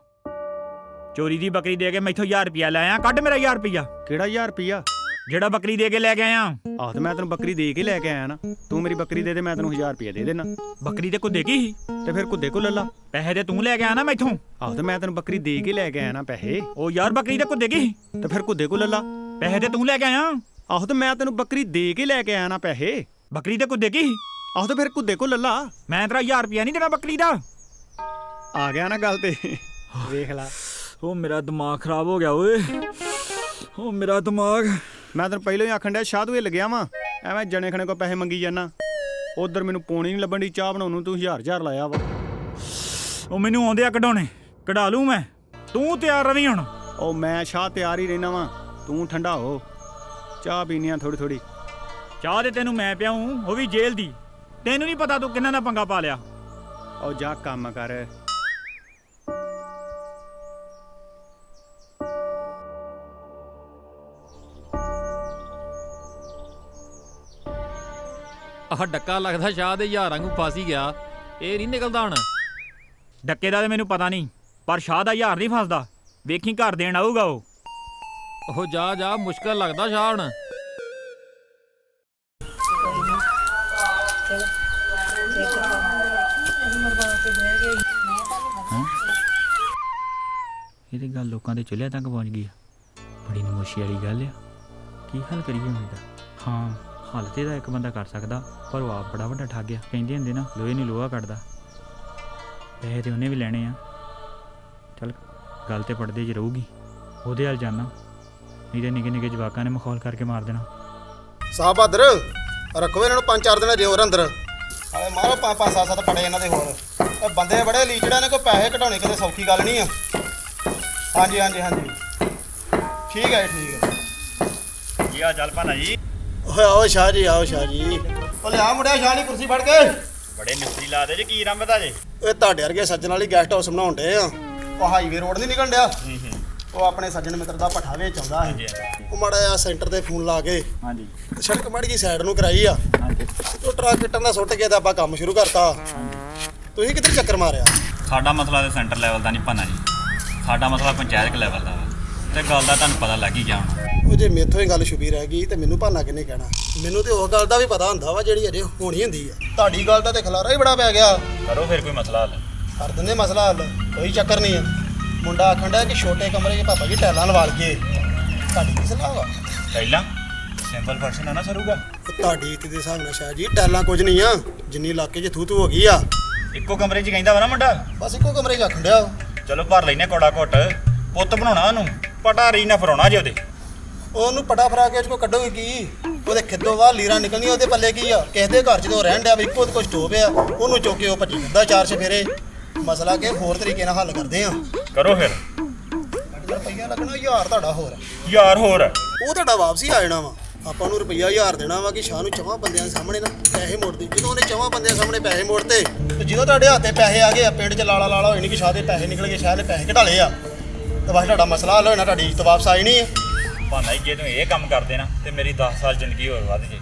[SPEAKER 5] ਚੋਰੀ ਦੀ ਬੱਕਰੀ ਦੇ ਕੇ ਮੈਥੋਂ 1000 ਰੁਪਿਆ ਲੈ ਆਇਆ ਕੱਢ ਮੇਰਾ 1000 ਰੁਪਿਆ
[SPEAKER 1] ਕਿਹੜਾ 1000 ਰੁਪਈਆ
[SPEAKER 5] ਜਿਹੜਾ ਬੱਕਰੀ ਦੇ ਕੇ ਲੈ ਕੇ ਆਇਆ।
[SPEAKER 1] ਆਹ ਤੇ ਮੈਂ ਤੈਨੂੰ ਬੱਕਰੀ ਦੇ ਕੇ ਲੈ ਕੇ ਆਇਆ ਨਾ। ਤੂੰ ਮੇਰੀ ਬੱਕਰੀ ਦੇ ਦੇ ਮੈਂ ਤੈਨੂੰ 1000 ਰੁਪਈਆ ਦੇ ਦੇਣਾ।
[SPEAKER 5] ਬੱਕਰੀ ਤੇ ਕੋ ਦੇ ਗਈ ਸੀ?
[SPEAKER 1] ਤੇ ਫਿਰ ਕੁੱਦੇ ਕੋ ਲੱਲਾ।
[SPEAKER 5] ਪੈਸੇ ਤੇ ਤੂੰ ਲੈ ਕੇ ਆਇਆ ਨਾ ਮੈਥੋਂ।
[SPEAKER 1] ਆਹ ਤੇ ਮੈਂ ਤੈਨੂੰ ਬੱਕਰੀ ਦੇ ਕੇ ਲੈ ਕੇ ਆਇਆ ਨਾ ਪੈਸੇ।
[SPEAKER 5] ਉਹ ਯਾਰ ਬੱਕਰੀ ਤੇ ਕੋ ਦੇ ਗਈ ਸੀ?
[SPEAKER 1] ਤੇ ਫਿਰ ਕੁੱਦੇ ਕੋ ਲੱਲਾ।
[SPEAKER 5] ਪੈਸੇ ਤੇ ਤੂੰ ਲੈ ਕੇ ਆਇਆ।
[SPEAKER 1] ਆਹੋ ਤੇ ਮੈਂ ਤੈਨੂੰ ਬੱਕਰੀ ਦੇ ਕੇ ਲੈ ਕੇ ਆਇਆ ਨਾ ਪੈਸੇ।
[SPEAKER 5] ਬੱਕਰੀ ਤੇ ਕੋ ਦੇ ਗਈ ਸੀ?
[SPEAKER 1] ਆਹੋ ਤੇ ਫਿਰ ਕੁੱਦੇ ਕੋ ਲੱਲਾ।
[SPEAKER 5] ਮੈਂ ਤੇਰਾ 1000 ਰੁਪਿਆ ਨਹੀਂ ਦੇਣਾ ਬੱਕਰੀ ਦਾ।
[SPEAKER 1] ਆ ਗਿਆ ਨਾ ਗੱਲ ਤੇ। ਵੇਖ ਲੈ।
[SPEAKER 5] ਉਹ ਮੇਰਾ ਦਿਮਾਗ ਖਰਾਬ ਹੋ ਗਿਆ ਓਏ। ਉਹ ਮੇਰਾ ਦਿਮਾਗ।
[SPEAKER 1] ਮੈਂ ਤੈਨੂੰ ਪਹਿਲਾਂ ਹੀ ਆਖਣ ਡਿਆ ਸ਼ਾਦੂ ਇਹ ਲੱਗਿਆ ਵਾਂ। ਐਵੇਂ ਜਣੇ ਖਣੇ ਕੋ ਪੈਸੇ ਮੰਗੀ ਜਾਣਾ ਉਧਰ ਮੈਨੂੰ ਪੋਣੀ ਨਹੀਂ ਲੱਭਣ ਦੀ ਚਾਹ ਬਣਾਉਣ ਨੂੰ ਤੂੰ ਹਜ਼ਾਰ ਹਜ਼ਾਰ ਲਾਇਆ ਵਾ।
[SPEAKER 5] ਉਹ ਮੈਨੂੰ ਆਉਂਦੇ ਆ ਕਢਾਉਣੇ। ਕਢਾ ਲੂੰ ਮੈਂ। ਤੂੰ ਤਿਆਰ ਰਵੀ ਹੁਣ।
[SPEAKER 1] ਉਹ ਮੈਂ ਸ਼ਾਹ ਤਿਆਰ ਹੀ ਰਹਿਣਾ ਵਾਂ। ਤੂੰ ਠੰਡਾ ਹੋ। ਚਾਹ ਪੀਣੀ ਆ ਥੋੜੀ ਥੋੜੀ
[SPEAKER 5] ਚਾਹ ਤੇ ਤੈਨੂੰ ਮੈਂ ਪਿਆਉਂ ਉਹ ਵੀ ਜੇਲ੍ਹ ਦੀ। ਤੈਨੂੰ ਨਹੀਂ ਪਤਾ ਤੂੰ ਕਿੰਨਾ ਦਾ ਪੰਗਾ ਪਾ ਲਿਆ।
[SPEAKER 1] ਉਹ ਜਾ ਕੰਮ ਕਰ।
[SPEAKER 6] ਆਹ ਡੱਕਾ ਲੱਗਦਾ ਸ਼ਾਹ ਦੇ ਯਾਰਾਂ ਨੂੰ ਫਸ ਹੀ ਗਿਆ। ਇਹ ਨਹੀਂ ਨਿਕਲਦਾ ਹੁਣ।
[SPEAKER 5] ਡੱਕੇ ਦਾ ਤੇ ਮੈਨੂੰ ਪਤਾ ਨਹੀਂ ਪਰ ਸ਼ਾਹ ਦਾ ਯਾਰ ਨਹੀਂ ਫਸਦਾ। ਵੇਖੀ ਘਰ ਦੇਣ ਆਊਗਾ ਉਹ।
[SPEAKER 6] ਉਹ ਜਾ ਜਾ ਮੁਸ਼ਕਲ ਲੱਗਦਾ ਸ਼ਾਹ ਹੁਣ।
[SPEAKER 5] ਲੋਕਾਂ ਦੇ ਚੁੱਲ੍ਹੇ ਤੱਕ ਪਹੁੰਚ ਗਈ ਆ। ਬੜੀ ਨਮੋਸ਼ੀ ਵਾਲੀ ਗੱਲ ਆ। ਕੀ ਹੱਲ ਕਰੀਏ ਹੁਣ ਇਹਦਾ? ਹਾਂ, ਹੱਲ ਤੇ ਦਾ ਇੱਕ ਬੰਦਾ ਕਰ ਸਕਦਾ, ਪਰ ਉਹ ਆਪ ਬੜਾ ਵੱਡਾ ਠੱਗ ਗਿਆ ਕਹਿੰਦੇ ਹੁੰਦੇ ਨਾ, ਲੋਹੇ ਨਹੀਂ ਲੋਹਾ ਕੱਢਦਾ। ਪੈਸੇ ਤੇ ਉਹਨੇ ਵੀ ਲੈਣੇ ਆ। ਚਲ, ਗੱਲ ਤੇ ਪੜਦੇ ਚ ਰਹੂਗੀ। ਉਹਦੇ ਹਾਲ ਜਾਣਾ ਨਹੀਂ ਤੇ ਨਿੱਕੇ ਨਿੱਕੇ ਜਵਾਕਾਂ ਨੇ ਮਖੌਲ ਕਰਕੇ ਮਾਰ ਦੇਣਾ।
[SPEAKER 8] ਸਾਹ ਬਹਾਦਰ, ਰੱਖੋ ਇਹਨਾਂ ਨੂੰ ਪੰਜ ਚਾਰ ਦਿਨ ਰਿਓਰ ਅੰਦਰ। ਆਏ ਮਾਰੋ ਪੰਜ ਪੰਜ, ਸੱਤ ਸੱਤ ਪੜੇ ਇਹਨਾਂ ਦੇ ਹੋਰ। ਇਹ ਬੰਦੇ ਬੜੇ ਲੀਚੜਾਂ ਨੇ, ਕੋਈ ਪੈਸੇ ਕਢਾਉਣੇ ਕਿਤੇ ਸੌਖੀ ਗੱਲ ਨਹੀਂ ਆ। ਹਾਂਜੀ ਹਾਂਜੀ ਹਾਂਜੀ। ਠੀਕ ਹੈ ਜੀ, ਠੀਕ ਹੈ।
[SPEAKER 5] ਕੀ ਆ ਚੱਲ ਭਾਣਾ ਜੀ?
[SPEAKER 8] ਓਏ ਆਓ ਸ਼ਾਹ ਜੀ ਆਓ ਸ਼ਾਹ ਜੀ। ਓ ਲਿਆ ਮੁੰਡਿਆ ਸ਼ਾਹ ਦੀ ਕੁਰਸੀ ਫੜ ਕੇ।
[SPEAKER 5] ਬੜੇ ਮਿਸਤਰੀ ਲਾਦੇ ਜੇ ਕੀ ਰੰਬਦਾ ਜੇ?
[SPEAKER 8] ਓਏ ਤੁਹਾਡੇ ਵਰਗੇ ਸੱਜਣ ਵਾਲੀ ਗੈਸਟ ਹਾਊਸ ਬਣਾਉਣ ਡੇ ਆ। ਉਹ ਹਾਈਵੇ ਰੋਡ ਨਹੀਂ ਨਿਕਲਣ ਡਿਆ? ਉਹ ਆਪਣੇ ਸੱਜਣ ਮਿੱਤਰ ਦਾ ਪੱਠਾ ਵੇਚ ਆਉਂਦਾ ਸੀ ਉਹ ਮਾੜਾ ਜਿਹਾ ਸੈਂਟਰ ਤੇ ਫੋਨ ਲਾ ਕੇ
[SPEAKER 5] ਹਾਂਜੀ।
[SPEAKER 8] ਤੇ ਸੜਕ ਮਾੜੀ ਜੀ ਸਾਈਡ ਨੂੰ ਕਰਾਈ ਆ।
[SPEAKER 5] ਹਾਂਜੀ।
[SPEAKER 8] ਉਹ ਟਰੱਕ ਕਿੱਟਣ ਦਾ ਸੁੱਟ ਗਿਆ ਤਾਂ ਆਪਾਂ ਕੰਮ ਸ਼ੁਰੂ ਕਰਤਾ। ਤੁਸੀਂ ਕਿੱਧਰ ਚੱਕਰ ਮਾਰਿਆ?
[SPEAKER 10] ਸਾਡਾ ਮਸਲਾ ਤੇ ਸੈਂਟਰ ਲੈਵਲ ਦਾ ਨਹੀਂ ਪੰਨਾ ਜੀ। ਸਾਡਾ ਮਸਲਾ ਪੰਚਾਇਤ ਲੈਵਲ ਦਾ ਵਾ। ਤੇ ਗੱਲ ਦਾ ਤੁਹਾਨੂੰ ਪਤਾ ਲੱਗ ਹੀ ਗਿਆ ਹੁਣ।
[SPEAKER 8] ਉਹ ਜੇ ਮੇਥੋਂ ਹੀ ਗੱਲ ਛੁਪੀ ਰਹਿ ਗਈ ਤੇ ਮੈਨੂੰ ਭਾਨਾ ਕਿੰਨੇ ਕਹਿਣਾ? ਮੈਨੂੰ ਤੇ ਉਹ ਗੱਲ ਦਾ ਵੀ ਪਤਾ ਹੁੰਦਾ ਵਾ ਜਿਹੜੀ ਅਜੇ ਹੋਣੀ ਹੁੰਦੀ ਆ। ਤੁਹਾਡੀ ਗੱਲ ਦਾ ਤੇ ਖਲਾਰਾ ਹੀ ਬੜਾ ਪੈ ਗਿਆ।
[SPEAKER 10] ਕਰੋ ਫਿਰ ਕੋਈ ਮਸਲਾ ਹੱਲ।
[SPEAKER 8] ਕਰ ਦਿੰਦੇ ਮਸਲਾ ਹੱਲ ਕੋਈ ਚੱਕਰ ਨਹੀਂ ਆ। ਮੁੰਡਾ ਆਖਣ ਡਿਆ ਕਿ ਛੋਟੇ ਕਮਰੇ 'ਚ ਪਾਪਾ ਜੀ ਟੈਲਾਂ ਲਵਾ ਲਈਏ। ਤੁਹਾਡੀ ਕੀ ਸਲਾਹ ਵਾ?
[SPEAKER 10] ਪਹਿਲਾਂ ਸਿੰਪਲ ਪਰਸਨ ਆ ਨਾ ਸਰੂਗਾ
[SPEAKER 8] ਉਹ ਤੁਹਾਡੀ ਤੇ ਦੇ ਹਿਸਾਬ ਨਾਲ ਸ਼ਾਹ ਜੀ ਟੈਲਾਂ ਕੁਝ ਨਹੀਂ ਆ। ਜਿੰਨੀ ਇਲਾਕੇ 'ਚ ਥੂ ਥੂ ਹੋ ਗਈ ਆ।
[SPEAKER 10] ਇੱਕੋ ਕਮਰੇ 'ਚ ਕਹਿੰਦਾ ਵਾ ਨਾ ਮੁੰਡਾ।
[SPEAKER 8] ਬਸ ਇੱਕੋ ਕਮਰੇ 'ਚ ਆਖਣ ਡਿਆ ਉਹ।
[SPEAKER 10] ਚਲੋ ਭਰ ਲੈਨੇ ਕੋੜਾ ਘੁੱਟ ਪੁੱਤ ਬਣਾਉਣਾ ਉਹਨੂੰ। ਪਟਾਰੀ ਨਾ ਫਰਾਉਣਾ ਜੇ ਉਹਦੇ।
[SPEAKER 8] ਉਹਨੂੰ ਪਟਾ ਫਰਾ ਕੇ 'ਚ ਕੋ ਕੱਢੋਗੇ ਕੀ? ਉਹਦੇ ਖਿੱਦੋ ਬਾਹਰ ਲੀਰਾਂ ਨਿਕਲਣੀਆਂ ਉਹਦੇ ਪੱਲੇ ਕੀ ਆ? ਕਿਸੇ ਦੇ ਘਰ 'ਚ ਤੋਂ ਰਹਿਣ ਡਿਆ ਵੀ ਇੱਕੋ ਕੁਝ ਟੋਪ ਆ। ਉਹਨੂੰ ਚੁੱਕ ਕੇ ਉਹ ਭੱਜੀ ਫਿਰਦਾ ਚਾਰ ਚਫੇਰੇ ਮਸਲਾ ਕਿ ਹੋਰ ਤਰੀਕੇ ਨਾਲ ਹੱਲ ਕਰਦੇ ਆ।
[SPEAKER 10] ਕਰੋ ਫਿਰ।
[SPEAKER 8] ਰੁਪਈਆ ਲੱਗਣਾ ਹਜ਼ਾਰ ਤੁਹਾਡਾ ਹੋਰ
[SPEAKER 10] ਯਾਰ ਹੋਰ
[SPEAKER 8] ਉਹ ਤੁਹਾਡਾ ਵਾਪਸੀ ਆ ਜਾਣਾ ਵਾ। ਆਪਾਂ ਨੂੰ ਰੁਪਈਆ ਹਜ਼ਾਰ ਦੇਣਾ ਵਾ ਕਿ ਸ਼ਾਹ ਨੂੰ ਚਵਾਂ ਬੰਦਿਆਂ ਦੇ ਸਾਹਮਣੇ ਨਾ ਪੈਸੇ ਮੋੜਦੀ। ਜਦੋਂ ਉਹਨੇ ਚਵਾਂ ਬੰਦਿਆਂ ਸਾਹਮਣੇ ਪੈਸੇ ਮੋੜਤੇ ਤੇ ਜਦੋਂ ਤੁਹਾਡੇ ਹੱਥੇ ਪੈਸੇ ਆ ਗਏ ਆ ਪਿੰਡ 'ਚ ਲਾਲਾ ਲਾਲਾ ਹੋਈ ਨਹੀਂ ਕਿ ਸ਼ਾਹ ਦੇ ਪੈਸੇ ਨਿਕਲ ਗਏ ਸ਼ਾਹ ਦੇ ਪੈਸੇ ਘਟਾ ਲਏ ਆ। ਤੇ ਬਸ ਤੁਹਾਡਾ ਮਸਲਾ ਹੱਲ ਹੋਣਾ ਤੁਹਾਡੀ ਇੱਜ਼ਤ ਵਾਪਸ ਆਈ ਨਹੀਂ
[SPEAKER 10] ਭਾਨਾ ਜੀ ਤੂੰ ਇਹ ਕੰਮ ਕਰਦੇ ਨਾ ਤੇ ਮੇਰੀ 10 ਸਾਲ ਜ਼ਿੰਦਗੀ ਹੋਰ ਵੱਧ ਜੇ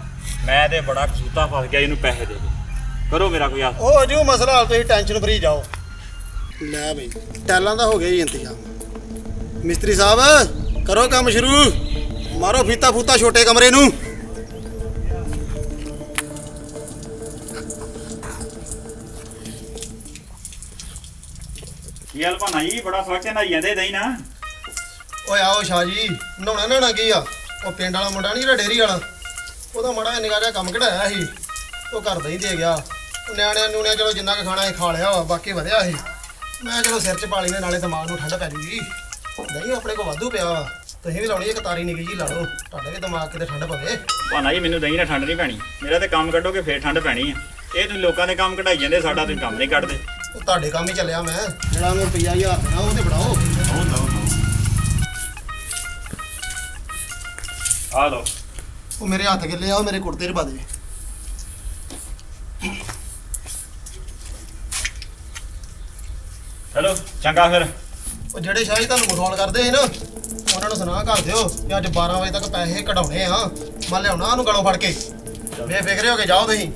[SPEAKER 10] ਮੈਂ ਤੇ ਬੜਾ ਕਸੂਤਾ ਫਸ ਗਿਆ ਇਹਨੂੰ ਪੈਸੇ ਦੇ ਕੇ ਕਰੋ ਮੇਰਾ ਕੋਈ ਹੱਲ
[SPEAKER 8] ਉਹ ਜੋ ਮਸਲਾ ਹੱਲ ਤੁਸੀਂ ਟੈਨਸ਼ਨ ਫਰੀ ਜਾਓ। ਲੈ ਬਈ ਟੈਲਾਂ ਦਾ ਹੋ ਗਿਆ ਜੀ ਇੰਤਜ਼ਾਮ। ਮਿਸਤਰੀ ਸਾਹਿਬ ਕਰੋ ਕੰਮ ਸ਼ੁਰੂ। ਮਾਰੋ ਫੀਤਾ ਫੂਤਾ ਛੋਟੇ ਕਮਰੇ ਨੂੰ।
[SPEAKER 10] ਕੀ ਹਾਲ ਭਾਨਾ ਜੀ? ਬੜਾ ਸਵੱਛ ਨਹਾਈ ਜਾਂਦੇ ਦਈ ਨਾ
[SPEAKER 8] ਓਏ ਆਓ ਸ਼ਾਹ ਜੀ ਨਹਾਉਣਾ ਨਹਾਉਣਾ ਕੀ ਆ? ਉਹ ਪਿੰਡ ਵਾਲਾ ਮੁੰਡਾ ਨਹੀਂ ਜਿਹੜਾ ਡੇਰੀ ਵਾਲਾ? ਉਹਦਾ ਮਾੜਾ ਜਿਹਾ ਕੰਮ ਕਢਾਇਆ ਸੀ। ਉਹ ਘਰ ਦਾ ਹੀ ਦੇ ਗਿਆ। ਉਹ ਨਿਆਣਿਆਂ ਨੂਣਿਆਂ ਚਲੋ ਜਿੰਨਾ ਕੁ ਖਾਣਾ ਸੀ ਖਾ ਲਿਆ ਵਾ ਬਾਕੀ ਵਧਿਆ ਸੀ। ਮੈਂ ਚਲੋ ਸਿਰ 'ਚ ਪਾ ਲਈ ਨੇ ਨਾਲੇ ਦਿਮਾਗ ਨੂੰ ਠੰਡ ਪੈ ਜੂਗੀ। ਨਹੀਂ ਆਪਣੇ ਕੋਲ ਵਾਧੂ ਪਿਆ ਵਾ। ਤੁਸੀਂ ਵੀ ਲਾਉਣੀ ਇੱਕ ਤਾਰੀ ਨਿੱਕੀ ਜੀ ਲਾ ਲਓ। ਤੁਹਾਡੇ ਵੀ ਦਿਮਾਗ ਕਿਤੇ ਠੰਡ ਪਵੇ।
[SPEAKER 10] ਭਾਣਾ ਜੀ ਮੈਨੂੰ ਦਹੀਂ ਨਾਲ ਠੰਡ ਨਹੀਂ ਪੈਣੀ। ਮੇਰਾ ਤੇ ਕੰਮ ਕੱਢੋਗੇ ਫੇਰ ਠੰਡ ਪੈਣੀ ਆ। ਇਹ ਤੁਸੀਂ ਲੋਕਾਂ ਦੇ ਕੰਮ ਕਢਾਈ ਜਾਂਦੇ ਸਾਡਾ ਤੁਸੀਂ ਕੰਮ ਨਹੀਂ ਕੱਢਦੇ।
[SPEAKER 8] ਉਹ ਤੁਹਾਡੇ ਕੰਮ ਹੀ ਚੱਲਿਆ ਮੈਂ। ਜਿਹੜਾ ਮੈਂ ਰੁਪਈਆ 1000 ਦੇਣਾ ਉਹ ਤੇ ਫੜਾਓ
[SPEAKER 10] ਆ ਲਓ
[SPEAKER 8] ਉਹ ਮੇਰੇ ਹੱਥ ਗਿੱਲੇ ਆ ਉਹ ਮੇਰੇ ਕੁੜਤੇ 'ਚ ਪਾ ਦੇ।
[SPEAKER 10] ਚਲੋ ਚੰਗਾ ਫਿਰ।
[SPEAKER 8] ਉਹ ਜਿਹੜੇ ਸ਼ਾਹੀ ਤੁਹਾਨੂੰ ਮਖੌਲ ਕਰਦੇ ਸੀ ਨਾ ਉਹਨਾਂ ਨੂੰ ਸੁਣਾ ਕਰ ਦਿਓ ਕਿ ਅੱਜ 12 ਵਜੇ ਤੱਕ ਪੈਸੇ ਕਢਾਉਣੇ ਆ। ਮੈਂ ਲਿਆਉਣਾ ਉਹਨੂੰ ਗਲੋਂ ਫੜ ਕੇ। ਬੇਫਿਕਰੇ ਹੋ ਕੇ ਜਾਓ ਤੁਸੀਂ।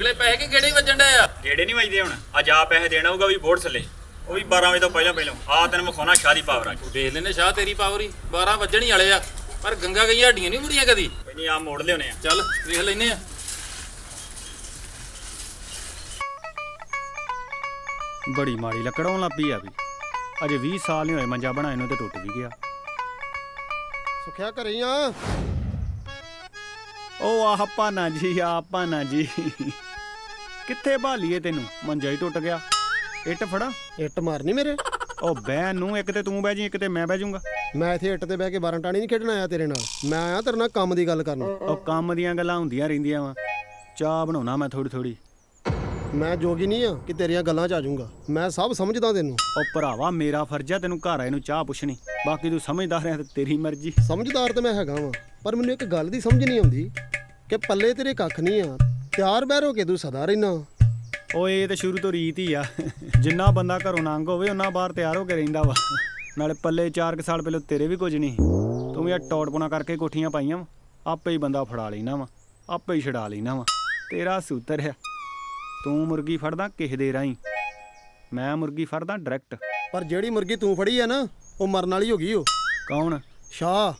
[SPEAKER 6] ਨਿਕਲੇ ਪੈਸੇ ਕਿ ਕਿਹੜੇ ਵੱਜਣ ਡਏ ਆ?
[SPEAKER 10] ਗੇੜੇ ਨਹੀਂ ਵੱਜਦੇ ਹੁਣ? ਅੱਜ ਆ ਪੈਸੇ ਦੇਣਾ ਹੋਊਗਾ ਵੀ ਬੋਰਡ ਥੱਲੇ। ਉਹ ਵੀ 12 ਵਜੇ ਤੋਂ ਪਹਿਲਾਂ ਪਹਿਲਾਂ। ਆ ਤੈਨੂੰ ਵਿਖਾਉਣਾ ਸ਼ਾਦੀ ਪਾਵਰ ਅੱਜ
[SPEAKER 6] ਵੇਖ ਲੈਨੇ ਸ਼ਾਹ ਤੇਰੀ ਪਾਵਰ ਹੀ। 12 ਵੱਜਣ ਹੀ ਵਾਲੇ ਆ। ਪਰ ਗੰਗਾ ਗਈ ਹੱਡੀਆਂ ਨਹੀਂ ਮੁੜੀਆਂ ਕਦੀ।
[SPEAKER 10] ਕੋਈ ਨਹੀਂ ਆ ਮੋੜ ਲਿਆਉਣੇ ਆ।
[SPEAKER 6] ਚੱਲ ਵੇਖ ਲੈਨੇ ਆ।
[SPEAKER 1] ਬੜੀ ਮਾੜੀ ਲੱਕੜਾਉਣ ਲੱਪੀ ਆ ਵੀ। ਅਜੇ 20 ਸਾਲ ਨਹੀਂ ਹੋਏ ਮੰਜਾ ਬਣਾਏ ਨੂੰ ਤੇ ਟੁੱਟ ਵੀ ਗਿਆ।
[SPEAKER 8] ਸੁਖਿਆ ਘਰੇ ਆ।
[SPEAKER 1] ਉਹ ਆਹ ਭਾਨਾ ਜੀ ਆ ਭਾਨਾ ਜੀ। ਕਿੱਥੇ ਭਾਲੀਏ ਤੈਨੂੰ? ਮੰਜਾ ਹੀ ਟੁੱਟ ਗਿਆ। ਇੱਟ ਫੜਾ।
[SPEAKER 8] ਇੱਟ ਮਾਰਨੀ ਮੇਰੇ?
[SPEAKER 1] ਉਹ ਬਹਿ ਨੂੰ ਇੱਕ ਤੇ ਤੂੰ ਬਹਿ ਜੀ ਇੱਕ ਤੇ ਮੈਂ ਬਹਿ ਜਾਊਂਗਾ।
[SPEAKER 8] ਮੈਂ ਇੱਥੇ ਇੱਟ ਤੇ ਬਹਿ ਕੇ ਬਾਰਾਂ ਟਾਣੀ ਨਹੀਂ ਖੇਡਣ ਆਇਆ ਤੇਰੇ ਨਾਲ। ਮੈਂ ਆਇਆ ਤੇਰੇ ਨਾਲ ਕੰਮ ਦੀ ਗੱਲ ਕਰਨ।
[SPEAKER 1] ਉਹ ਕੰਮ ਦੀਆਂ ਗੱਲਾਂ ਹੁੰਦੀਆਂ ਰਹਿੰਦੀਆਂ ਵਾ। ਚਾਹ ਬਣਾਉਣਾ ਮੈਂ ਥੋੜੀ ਥੋੜੀ
[SPEAKER 8] ਮੈਂ ਜੋਗੀ ਨਹੀਂ ਆ ਕਿ ਤੇਰੀਆਂ ਗੱਲਾਂ 'ਚ ਆ ਜਾਊਂਗਾ। ਮੈਂ ਸਭ ਸਮਝਦਾ ਤੈਨੂੰ।
[SPEAKER 1] ਉਹ ਭਰਾਵਾ ਮੇਰਾ ਫਰਜ਼ ਆ ਤੈਨੂੰ ਘਰ ਆਏ ਨੂੰ ਚਾਹ ਪੁੱਛਣੀ। ਬਾਕੀ ਤੂੰ ਸਮਝਦਾਰ ਹੈ ਤੇ ਤੇਰੀ ਮਰਜ਼ੀ।
[SPEAKER 8] ਸਮਝਦਾਰ ਤੇ ਮੈਂ ਹੈਗਾ ਵਾਂ ਪਰ ਮੈਨੂੰ ਇੱਕ ਗੱਲ ਦੀ ਸਮਝ ਨਹੀਂ ਆਉਂਦੀ ਕਿ ਪੱਲੇ ਤੇਰੇ ਕੱਖ ਨਹੀਂ ਆ। ਤਿਆਰ ਬਹਿਰ ਹੋ ਕੇ ਤੂੰ ਸਦਾ ਰਹਿਣਾ
[SPEAKER 1] ਓਏ ਇਹ ਤਾਂ ਸ਼ੁਰੂ ਤੋਂ ਰੀਤ ਹੀ ਆ। ਜਿੰਨਾ ਬੰਦਾ ਘਰੋਂ ਨੰਗ ਹੋਵੇ ਉਹਨਾਂ ਬਾਹਰ ਤਿਆਰ ਹੋ ਕੇ ਰਹਿੰਦਾ ਵਾ। ਨਾਲੇ ਪੱਲੇ 4 ਕੁ ਸਾਲ ਪਹਿਲਾਂ ਤੇਰੇ ਵੀ ਕੁਝ ਨਹੀਂ। ਤੂੰ ਵੀ ਆ ਟੌਟਪੁਣਾ ਕਰਕੇ ਕੋਠੀਆਂ ਪਾਈਆਂ ਵਾ। ਆਪੇ ਹੀ ਬੰਦਾ ਫੜਾ ਲੈਣਾ ਵਾ। ਆਪੇ ਹੀ ਛਡਾ ਲੈਣਾ ਵਾ। ਤੇਰਾ ਸੂਤਰ ਆ। ਤੂੰ ਮੁਰਗੀ ਫੜਦਾ ਕਿਸੇ ਦੇ ਰਾਹੀਂ। ਮੈਂ ਮੁਰਗੀ ਫੜਦਾ ਡਾਇਰੈਕਟ।
[SPEAKER 8] ਪਰ ਜਿਹੜੀ ਮੁਰਗੀ ਤੂੰ ਫੜੀ ਆ ਨਾ ਉਹ ਮਰਨ ਵਾਲੀ ਹੋ ਗਈ ਉਹ
[SPEAKER 1] ਕੌਣ?
[SPEAKER 8] ਸ਼ਾਹ।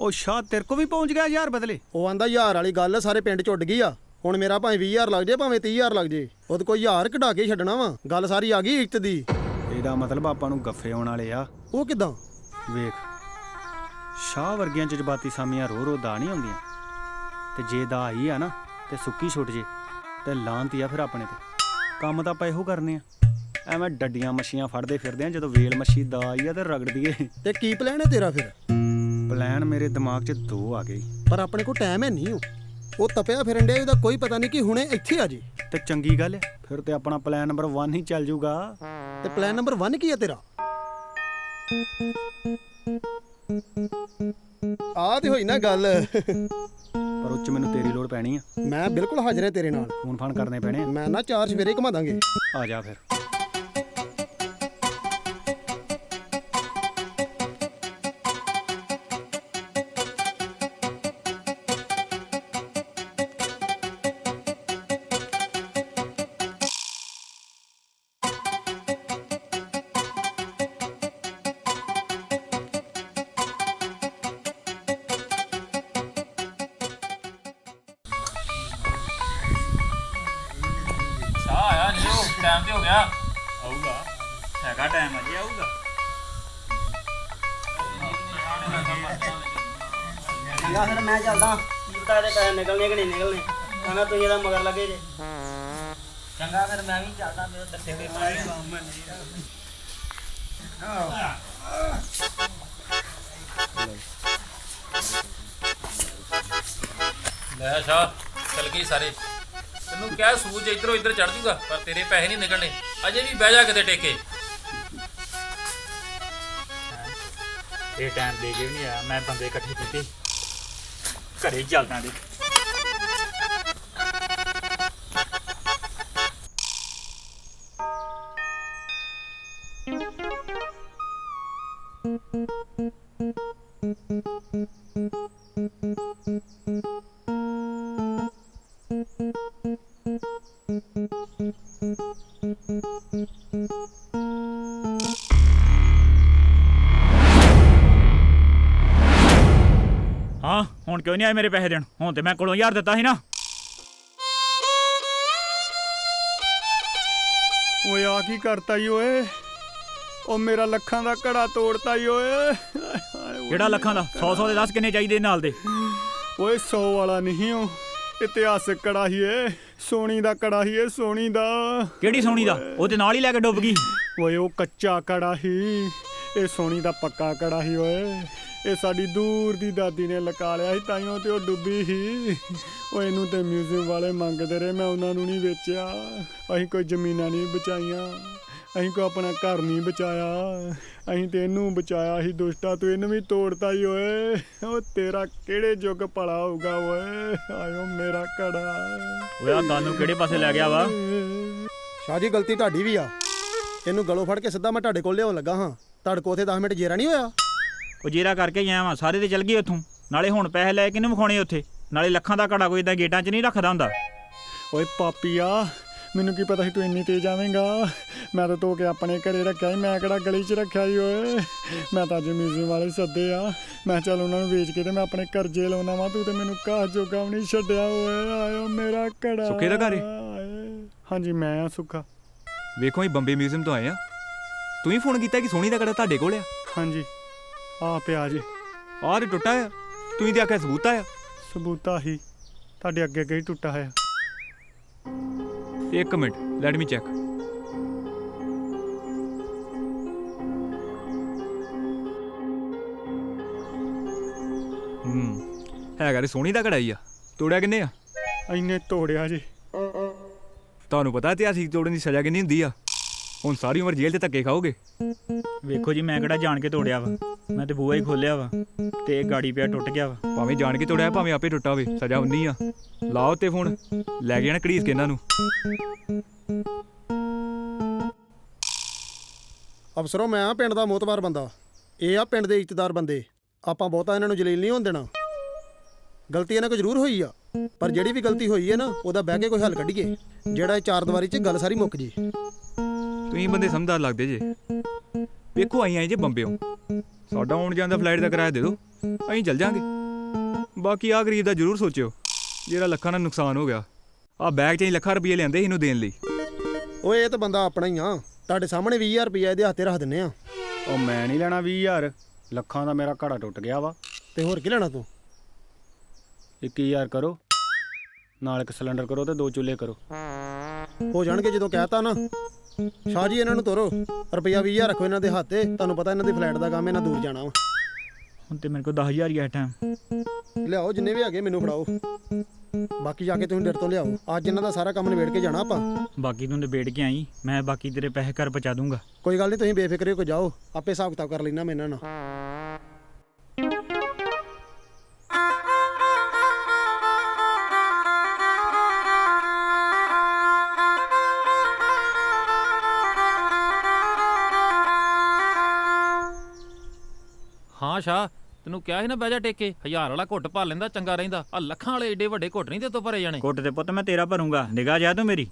[SPEAKER 1] ਉਹ ਸ਼ਾਹ ਤੇਰੇ ਕੋ ਵੀ ਪਹੁੰਚ ਗਿਆ ਯਾਰ ਬਦਲੇ।
[SPEAKER 8] ਉਹ ਆਂਦਾ ਹਜ਼ਾਰ ਵਾਲੀ ਗੱਲ ਸਾਰੇ ਪਿੰਡ 'ਚ ਉੱਡ ਗਈ ਆ। ਹੁਣ ਮੇਰਾ ਭਾਵੇਂ 20000 ਲੱਗ ਜੇ ਭਾਵੇਂ 30000 ਲੱਗ ਜੇ ਉਹਦੇ ਕੋਈ ਹਜ਼ਾਰ ਕਢਾ ਕੇ ਛੱਡਣਾ ਵਾ। ਗੱਲ ਸਾਰੀ ਆ ਗਈ ਇੱਜ਼ਤ ਦੀ।
[SPEAKER 1] ਇਹਦਾ ਮਤਲਬ ਆਪਾਂ ਨੂੰ ਗੱਫੇ ਆਉਣ ਵਾਲੇ ਆ।
[SPEAKER 8] ਉਹ ਕਿਦਾਂ?
[SPEAKER 1] ਵੇਖ ਸ਼ਾਹ ਵਰਗੀਆਂ ਜਜ਼ਬਾਤੀ ਸਾਮੀਆਂ ਰੋ ਰੋ ਦਾ ਨਹੀਂ ਆਉਂਦੀਆਂ। ਤੇ ਜੇ ਦਾ ਆਈ ਆ ਨਾ ਤੇ ਸੁੱਕੀ ਛੁੱਟ ਜੇ ਤੇ ਲਾਂਤੀ ਆ ਫਿਰ ਆਪਣੇ ਤੇ। ਕੰਮ ਤਾਂ ਆਪਾਂ ਇਹੋ ਕਰਨੇ ਆ। ਐਵੇਂ ਡੱਡੀਆਂ ਮੱਛੀਆਂ ਫੜਦੇ ਫਿਰਦੇ ਆ ਜਦੋਂ ਵੇਲ ਮੱਛੀ ਦਾ ਆਈ ਆ ਤੇ ਰਗੜ ਦਈਏ
[SPEAKER 8] ਤੇ ਕੀ ਪਲਾਨ ਹੈ ਤੇਰਾ ਫਿਰ?
[SPEAKER 1] ਪਲਾਨ ਮੇਰੇ ਦਿਮਾਗ 'ਚ ਦੋ ਆ ਗਏ।
[SPEAKER 8] ਪਰ ਆਪਣੇ ਕੋਲ ਟਾਈਮ ਹੈ ਨਹੀਂ ਉਹ। ਉਹ ਤਪਿਆ ਫਿਰਨ ਡਿਆ ਉਹਦਾ ਕੋਈ ਪਤਾ ਨਹੀਂ ਕਿ ਹੁਣੇ ਇੱਥੇ ਆ ਜੇ।
[SPEAKER 1] ਤੇ ਚੰਗੀ ਗੱਲ ਆ ਫਿਰ ਤੇ ਆਪਣਾ ਪਲਾਨ ਨੰਬਰ 1 ਹੀ ਚੱਲ ਜਾਊਗਾ
[SPEAKER 8] ਤੇ ਪਲਾਨ ਨੰਬਰ 1 ਕੀ ਆ ਤੇਰਾ? ਆ ਤੇ ਹੋਈ ਨਾ ਗੱਲ।
[SPEAKER 1] ਪਰ ਉੱਚ ਮੈਨੂੰ ਤੇਰੀ ਲੋੜ ਪੈਣੀ ਆ।
[SPEAKER 8] ਮੈਂ ਬਿਲਕੁਲ ਹਾਜ਼ਰ ਹਾਂ ਤੇਰੇ ਨਾਲ।
[SPEAKER 1] ਫੋਨ ਫਾਨ ਕਰਨੇ ਪੈਣੇ ਆ।
[SPEAKER 8] ਮੈਂ ਨਾ ਚਾਰ ਸਵੇਰੇ ਘੁਮਾ ਦਾਂਗੇ।
[SPEAKER 1] ਆ ਜਾ ਫਿਰ।
[SPEAKER 4] ਨਿਕਲਣੇ ਕਹਿੰਦਾ ਤੁਸੀਂ ਇਹਦਾ ਮਗਰ ਲੱਗੇ ਜੇ। ਚੰਗਾ ਫਿਰ ਮੈਂ ਵੀ ਚੱਲਦਾ ਮੇਰੇ ਦੱਸੇ ਹੋਏ ਪੈਸੇ
[SPEAKER 6] ਲੈ ਸ਼ਾਹ ਚਲ ਗਈ ਸਾਰੇ। ਤੈਨੂੰ ਕਹਿ ਸੂਰਜ ਇਧਰੋਂ ਇਧਰ ਚੜ ਜੂਗਾ ਪਰ ਤੇਰੇ ਪੈਸੇ ਨਹੀਂ ਨਿਕਲਣੇ। ਅਜੇ ਵੀ ਬਹਿ ਜਾ ਕਿਤੇ ਟੇਕੇ
[SPEAKER 10] ਇਹ ਟਾਈਮ ਦੇ ਕੇ ਵੀ ਨਹੀਂ ਆਇਆ ਮੈਂ ਬੰਦੇ ਇਕੱਠੇ ਕੀਤੇ। ਘਰੇ ਚੱਲਦਾ ਦੇ ਹਾਂ, ਹੁਣ ਕਿਉਂ ਨਹੀਂ ਆਏ ਮੇਰੇ ਪੈਸੇ ਦੇਣ? ਹੁਣ ਤੇ ਮੈਂ ਕੋਲੋਂ ਹਜ਼ਾਰ ਦਿੱਤਾ ਸੀ ਨਾ।
[SPEAKER 1] ਓਏ, ਆ ਕੀ ਕਰਤਾ ਈ ਓਏ? ਉਹ ਮੇਰਾ ਲੱਖਾਂ ਦਾ ਘੜਾ ਤੋੜਤਾ ਈ ਓਏ। ਓਏ
[SPEAKER 5] ਕਿਹੜਾ ਲੱਖਾਂ ਦਾ? 100 100 ਦੇ ਦੱਸ ਕਿੰਨੇ ਚਾਹੀਦੇ ਨਾਲ ਦੇ?
[SPEAKER 1] ਓਏ 100 ਵਾਲਾ ਨਹੀਂ ਓ। ਇਤਿਹਾਸਕ ਕੜਾ ਹੀ ਏ ਸੋਨੀ ਦਾ ਕੜਾ ਹੀ ਏ ਸੋਨੀ ਦਾ।
[SPEAKER 5] ਕਿਹੜੀ ਸੋਣੀ ਦਾ? ਉਹ ਤੇ ਨਾਲ ਹੀ ਲੈ ਕੇ ਡੁੱਬ ਗਈ।
[SPEAKER 1] ਓਏ ਉਹ ਕੱਚਾ ਕੜਾ ਹੀ ਇਹ ਸੋਨੀ ਦਾ ਪੱਕਾ ਕੜਾ ਹੀ ਓਏ। ਇਹ ਸਾਡੀ ਦੂਰ ਦੀ ਦਾਦੀ ਨੇ ਲਕਾ ਲਿਆ ਸੀ ਤਾਈਓ ਤੇ ਉਹ ਡੁੱਬੀ ਸੀ। ਓਏ ਇਹਨੂੰ ਤੇ ਮਿਊਜ਼ੀਅਮ ਵਾਲੇ ਮੰਗਦੇ ਰਹੇ ਮੈਂ ਉਹਨਾਂ ਨੂੰ ਨਹੀਂ ਵੇਚਿਆ। ਅਸੀਂ ਕੋਈ ਜ਼ਮੀਨਾਂ ਨਹੀਂ ਬਚਾਈਆਂ। ਅਸੀਂ ਕੋਈ ਆਪਣਾ ਘਰ ਨਹੀਂ ਬਚਾਇਆ। ਅਸੀਂ ਤੇ ਇਹਨੂੰ ਬਚਾਇਆ ਸੀ ਦੁਸ਼ਟਾ ਤੂੰ ਇਹਨੂੰ ਵੀ ਤੋੜਤਾ ਹੀ ਓਏ। ਉਹ ਤੇਰਾ ਕਿਹੜੇ ਯੁੱਗ ਭਲਾ ਹੋਊਗਾ ਓਏ? ਆਇਓ ਮੇਰਾ ਕੜਾ
[SPEAKER 5] ਓਏ ਆ ਤੁਹਾਨੂੰ ਕਿਹੜੇ ਪਾਸੇ ਲੈ ਗਿਆ ਵਾ?
[SPEAKER 8] ਸ਼ਾਹ ਜੀ ਗਲਤੀ ਤੁਹਾਡੀ ਵੀ ਆ। ਇਹਨੂੰ ਗਲੋਂ ਫੜ ਕੇ ਸਿੱਧਾ ਮੈਂ ਤੁਹਾਡੇ ਕੋਲ ਲਿਆਉਣ ਲੱਗਾ ਹਾਂ। ਤੁਹਾਡੇ ਕੋਲ ਉੱਥੇ 10 ਮਿੰਟ ਜੇਰਾ ਨਹੀਂ ਹੋਇਆ?
[SPEAKER 5] ਉਹ ਜੇਰਾ ਕਰਕੇ ਆਇਆ ਵਾਂ ਸਾਰੇ ਤੇ ਚਲ ਗਏ ਉੱਥੋਂ। ਨਾਲੇ ਹੁਣ ਪੈਸੇ ਲੈ ਕੇ ਕਿਹਨੂੰ ਵਿਖਾਉਣੇ ਉੱਥੇ। ਨਾਲੇ ਲੱਖਾਂ ਦਾ ਘੜਾ ਕੋਈ ਇਦਾਂ ਗੇਟਾਂ 'ਚ ਨਹੀਂ ਰੱਖਦਾ ਹੁੰਦਾ।
[SPEAKER 1] ਓਏ ਪਾਪੀਆ ਮੈਨੂੰ ਕੀ ਪਤਾ ਸੀ ਤੂੰ ਇੰਨੀ ਤੇਜ਼ ਆਵੇਂਗਾ? ਮੈਂ ਤਾਂ ਧੋ ਕੇ ਆਪਣੇ ਘਰੇ ਰੱਖਿਆ ਸੀ ਮੈਂ ਕਿਹੜਾ ਗਲੀ 'ਚ ਰੱਖਿਆ ਸੀ ਓਏ? ਮੈਂ ਤਾਂ ਅੱਜ ਮਿਊਜ਼ੀਅਮ ਵਾਲੇ ਸੱਦੇ ਆ। ਮੈਂ ਚੱਲ ਉਹਨਾਂ ਨੂੰ ਵੇਚ ਕੇ ਤੇ ਮੈਂ ਆਪਣੇ ਕਰਜ਼ੇ ਲਾਉਣਾ ਵਾ ਤੂੰ ਤੇ ਮੈਨੂੰ ਘਾਹ ਜੋਗਾ ਵੀ ਨਹੀਂ ਛੱਡਿਆ ਓਏ? ਆਇਓ ਮੇਰਾ ਘੜਾ।
[SPEAKER 11] ਸੁੱਖੇ ਦਾ ਘਰ।
[SPEAKER 1] ਹਾਂਜੀ ਮੈਂ ਆ ਸੁੱਖਾ।
[SPEAKER 11] ਵੇਖੋ ਅਸੀਂ ਬੰਬੇ ਮਿਊਜ਼ੀਅਮ ਤੋਂ ਆਏ ਆ। ਤੂੰ ਹੀ ਫੋਨ ਕੀਤਾ ਕਿ ਸੋਨੀ ਦਾ ਕੜਾ ਤੁਹਾਡੇ ਕੋਲ ਆ?
[SPEAKER 1] ਹਾਂਜੀ ਆ ਪਿਆ ਜੀ।
[SPEAKER 11] ਆਹ ਤੇ ਟੁੱਟਾ ਆ। ਤੂੰ ਹੀ ਤੇ ਆਖਿਆ ਸਬੂਤ ਆ।
[SPEAKER 1] ਸਬੂਤਾ ਹੀ। ਤੁਹਾਡੇ ਅੱਗੇ ਅੱਗੇ ਹੀ ਟੁੱਟਾ ਹੋਇਆ।
[SPEAKER 11] ਇੱਕ ਮਿੰਟ ਲੈਟ ਮੀ ਚੈੱਕ ਹੂੰ ਹੈਗਾ ਰੇ ਸੋਨੀ ਦਾ ਕੜਾ ਹੀ ਆ। ਤੋੜਿਆ ਕਿੰਨੇ ਆ?
[SPEAKER 1] ਇੰਨੇ ਤੋੜਿਆ ਜੀ।
[SPEAKER 11] ਤੁਹਾਨੂੰ ਪਤਾ ਇਤਿਹਾਸਿਕ ਤੋੜਨ ਦੀ ਸਜ਼ਾ ਕਿੰਨੀ ਹੁੰਦੀ ਆ? ਹੁਣ ਸਾਰੀ ਉਮਰ ਜੇਲ੍ਹ 'ਚ ਧੱਕੇ ਖਾਓਗੇ?
[SPEAKER 5] ਵੇਖੋ ਜੀ ਮੈਂ ਕਿਹੜਾ ਜਾਣ ਕੇ ਤੋੜਿਆ ਵਾ। ਮੈਂ ਤੇ ਬੂਹਾ ਹੀ ਖੋਲਿਆ ਵਾ ਤੇ ਇਹ ਗਾੜੀ ਪਿਆ ਟੁੱਟ ਗਿਆ ਵਾ।
[SPEAKER 11] ਭਾਵੇਂ ਜਾਣ ਕੇ ਤੋੜਿਆ ਭਾਵੇਂ ਆਪੇ ਟੁੱਟਾ ਹੋਵੇ ਸਜ਼ਾ ਉਨੀ ਆ। ਲਾਓ ਤੇ ਫੋਨ ਲੈ ਗਿਆ ਨਾ ਘੜੀਸ ਕੇ ਇਹਨਾਂ ਨੂੰ।
[SPEAKER 8] ਅਫਸਰੋ ਮੈਂ ਆ ਪਿੰਡ ਦਾ ਮੋਤਬਾਰ ਬੰਦਾ। ਇਹ ਆ ਪਿੰਡ ਦੇ ਇੱਜ਼ਤਦਾਰ ਬੰਦੇ। ਆਪਾਂ ਬਹੁਤਾ ਇਹਨਾਂ ਨੂੰ ਜਲੀਲ ਨਹੀਂ ਹੋਣ ਦੇਣਾ। ਗਲਤੀ ਇਹਨਾਂ ਕੋਲ ਜ਼ਰੂਰ ਹੋਈ ਆ। ਪਰ ਜਿਹੜੀ ਵੀ ਗਲਤੀ ਹੋਈ ਹੈ ਨਾ ਉਹਦਾ ਬਹਿ ਕੇ ਕੋਈ ਹੱਲ ਕੱਢੀਏ। ਜਿਹੜਾ ਇਹ ਚਾਰ ਦੀਵਾਰੀ 'ਚ ਗੱਲ ਸਾਰੀ ਮੁੱਕ ਜੇ।
[SPEAKER 11] ਤੁਸੀਂ ਬੰਦੇ ਸਮਝਦਾਰ ਲੱਗਦੇ ਜੇ। ਵੇਖੋ ਆਈ ਆਏ ਜੇ ਬੰਬਿਓ ਸਾਡਾ ਆਉਣ ਜਾਣ ਦਾ ਫਲਾਈਟ ਦਾ ਕਿਰਾਇਆ ਦੇ ਦਿਓ। ਅਸੀਂ ਚੱਲ ਜਾਾਂਗੇ। ਬਾਕੀ ਆ ਗਰੀਬ ਦਾ ਜ਼ਰੂਰ ਸੋਚਿਓ ਜਿਹੜਾ ਲੱਖਾਂ ਦਾ ਨੁਕਸਾਨ ਹੋ ਗਿਆ। ਆ ਬੈਗ 'ਚ ਅਸੀਂ ਲੱਖਾਂ ਰੁਪਏ ਲਿਆਂਦੇ ਇਹਨੂੰ ਦੇਣ ਲਈ।
[SPEAKER 8] ਓਏ ਇਹ ਤਾਂ ਬੰਦਾ ਆਪਣਾ ਹੀ ਆ। ਤੁਹਾਡੇ ਸਾਹਮਣੇ 20000 ਰੁਪਏ ਇਹਦੇ ਹੱਥੇ ਰੱਖ ਦਿੰਨੇ ਆ।
[SPEAKER 1] ਉਹ ਮੈਂ ਨਹੀਂ ਲੈਣਾ 20000 ਲੱਖਾਂ ਦਾ ਮੇਰਾ ਘੜਾ ਟੁੱਟ ਗਿਆ ਵਾ।
[SPEAKER 8] ਤੇ ਹੋਰ ਕੀ ਲੈਣਾ ਤੂੰ?
[SPEAKER 1] 21000 ਕਰੋ। ਨਾਲ ਇੱਕ ਸਿਲੰਡਰ ਕਰੋ ਤੇ ਦੋ ਚੁੱਲ੍ਹੇ ਕਰੋ।
[SPEAKER 8] ਹੋ ਜਾਣਗੇ ਜਦੋਂ ਕਹਿਤਾ ਨਾ। ਸ਼ਾਹ ਜੀ ਇਹਨਾਂ ਨੂੰ ਤੋਰੋ। ਰੁਪਈਆ 20000 ਰੱਖੋ ਇਹਨਾਂ ਦੇ ਹੱਥੇ ਤੁਹਾਨੂੰ ਪਤਾ ਇਹਨਾਂ ਦੀ ਫਲਾਈਟ ਦਾ ਕੰਮ ਇਹਨਾਂ ਦੂਰ ਜਾਣਾ ਵਾ।
[SPEAKER 5] ਹੁਣ ਤੇ ਮੇਰੇ ਕੋਲ 10000 ਹੀ ਆ ਟਾਈਮ
[SPEAKER 8] ਲਿਆਓ ਜਿੰਨੇ ਵੀ ਹੈਗੇ ਮੈਨੂੰ ਫੜਾਓ। ਬਾਕੀ ਜਾ ਕੇ ਤੁਸੀਂ ਡਰ ਤੋਂ ਲਿਆਓ। ਅੱਜ ਇਹਨਾਂ ਦਾ ਸਾਰਾ ਕੰਮ ਨਿਬੇੜ ਕੇ ਜਾਣਾ ਆਪਾਂ।
[SPEAKER 5] ਬਾਕੀ ਤੂੰ ਨਿਬੇੜ ਕੇ ਆਈ। ਮੈਂ ਬਾਕੀ ਤੇਰੇ ਪੈਸੇ ਘਰ ਪਹੁੰਚਾ ਦੂੰਗਾ।
[SPEAKER 8] ਕੋਈ ਗੱਲ ਨਹੀਂ ਤੁਸੀਂ ਬੇਫਿਕਰੇ ਕੋ ਜਾਓ। ਆਪੇ ਹਿਸਾਬ ਕਿਤਾਬ ਕਰ ਲੈਣਾ ਮੈਂ ਇਹਨਾਂ ਨਾਲ।
[SPEAKER 6] ਹਾਂ ਸ਼ਾ ਤੈਨੂੰ ਕਿਹਾ ਸੀ ਨਾ ਬਹਿ ਜਾ ਟੇਕੇ ਹਜ਼ਾਰ ਵਾਲਾ ਘੁੱਟ ਭਰ ਲੈਂਦਾ ਚੰਗਾ ਰਹਿੰਦਾ ਆ ਲੱਖਾਂ ਵਾਲੇ ਏਡੇ ਵੱਡੇ ਘੁੱਟ ਨਹੀਂ ਤੇ ਤੋਂ ਭਰੇ ਜਾਣੇ।
[SPEAKER 5] ਕੁੱਟ ਤੇ ਪੁੱਤ ਮੈਂ ਤੇਰਾ ਭਰੂੰਗਾ ਨਿਗਾਹ ਜਾ ਤੂੰ ਮੇਰੀ।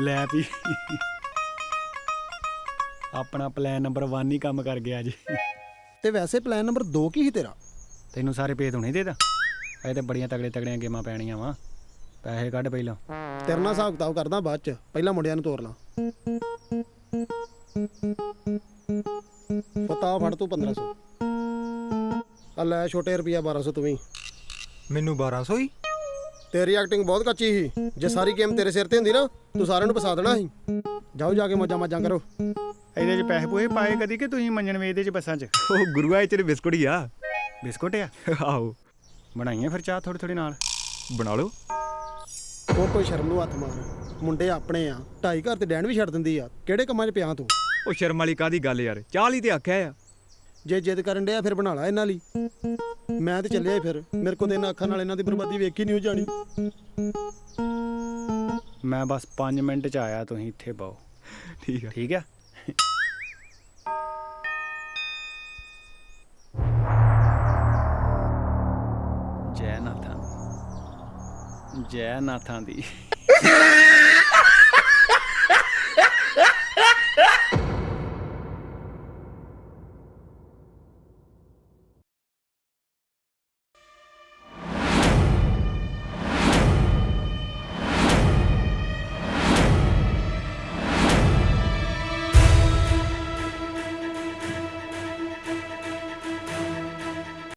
[SPEAKER 1] ਲੈ ਵੀ। ਆਪਣਾ ਪਲਾਨ ਨੰਬਰ 1 ਹੀ ਕੰਮ ਕਰ ਗਿਆ ਜੀ
[SPEAKER 8] ਤੇ ਵੈਸੇ ਪਲਾਨ ਨੰਬਰ 2 ਕੀ ਸੀ ਤੇਰਾ?
[SPEAKER 1] ਤੈਨੂੰ ਸਾਰੇ ਪੇਜ ਹੁਣੇ ਦੇਦਾ ਇਹ ਤੇ ਬੜੀਆਂ ਤਗੜੇ ਤਗੜੀਆਂ ਗੇਮਾਂ ਪੈਣੀਆਂ ਵਾ। ਪੈਸੇ ਕੱਢ ਪਹਿਲਾਂ।
[SPEAKER 8] ਤੇਰੇ ਨਾਲ ਹਿਸਾਬ ਕਿਤਾਬ ਕਰਦਾ ਬਾਅਦ ਚ ਪਹਿਲਾਂ ਮੁੰਡਿਆਂ ਨੂੰ ਤੋਰ ਲਾਂ। ਪਤਾ ਫੜ ਤੂੰ 1500 ਆ ਲੈ ਛੋਟੇ ਰੁਪਿਆ 1200 ਤੂੰ ਵੀ।
[SPEAKER 7] ਮੈਨੂੰ 1200 ਹੀ?
[SPEAKER 8] ਤੇਰੀ ਐਕਟਿੰਗ ਬਹੁਤ ਕੱਚੀ ਸੀ। ਜੇ ਸਾਰੀ ਗੇਮ ਤੇਰੇ ਸਿਰ ਤੇ ਹੁੰਦੀ ਨਾ ਤੂੰ ਸਾਰਿਆਂ ਨੂੰ ਫਸਾ ਦੇਣਾ ਸੀ। ਜਾਓ ਜਾ ਕੇ ਮੌਜਾਂ ਮਾਜਾਂ ਕਰੋ।
[SPEAKER 1] ਇਹਦੇ 'ਚ ਪੈਸੇ ਪੂਏ ਪਾਏ ਕਦੀ ਕਿ ਤੁਸੀਂ ਮੰਜਣ ਵੇਚਦੇ 'ਚ ਬੱਸਾਂ 'ਚ?
[SPEAKER 11] ਉਹ ਗੁਰੂਆ ਇਹ ਤੇਰੇ ਬਿਸਕੁਟ ਹੀ ਆ।
[SPEAKER 1] ਬਿਸਕੁਟ ਆ?
[SPEAKER 11] ਆਹੋ।
[SPEAKER 1] ਬਣਾਈਆਂ ਫਿਰ ਚਾਹ ਥੋੜੀ ਥੋੜੀ ਨਾਲ।
[SPEAKER 11] ਬਣਾ ਲਓ।
[SPEAKER 8] ਹੋਰ ਕੋਈ ਸ਼ਰਮ ਨੂੰ ਹੱਥ ਮਾਰ। ਮੁੰਡੇ ਆਪਣੇ ਆ ਢਾਈ ਘਰ ਤੇ ਡੈਣ ਵੀ ਛੱਡ ਦਿੰਦੀ ਆ। ਕਿਹੜੇ ਕੰਮਾਂ 'ਚ ਪਿਆ ਤੂੰ?
[SPEAKER 11] ਉਹ ਸ਼ਰਮ ਵਾਲੀ ਕਾਦੀ ਗੱਲ ਯਾਰ? ਚਾਹ ਲਈ ਤੇ ਆਖਿਆ ਆ।
[SPEAKER 8] ਜੇ ਜਿੱਦ ਕਰਨ ਡਿਆ ਫਿਰ ਬਣਾ ਲਾ ਇਹਨਾਂ ਲਈ। ਮੈਂ ਤੇ ਚੱਲਿਆ ਫਿਰ। ਮੇਰੇ ਕੋਲ ਤੇ ਇਹਨਾਂ ਅੱਖਾਂ ਨਾਲ ਇਹਨਾਂ ਦੀ ਬਰਬਾਦੀ ਵੇਖੀ ਨਹੀਂ ਹੋ ਜਾਣੀ।
[SPEAKER 1] ਮੈਂ ਬਸ 5 ਮਿੰਟ 'ਚ ਆਇਆ ਤੁਸੀਂ ਇੱਥੇ ਪਾਓ
[SPEAKER 11] ਠੀਕ ਆ।
[SPEAKER 1] ਠੀਕ ਆ? ਜੈ ਨਾਥਾਂ ਦੀ।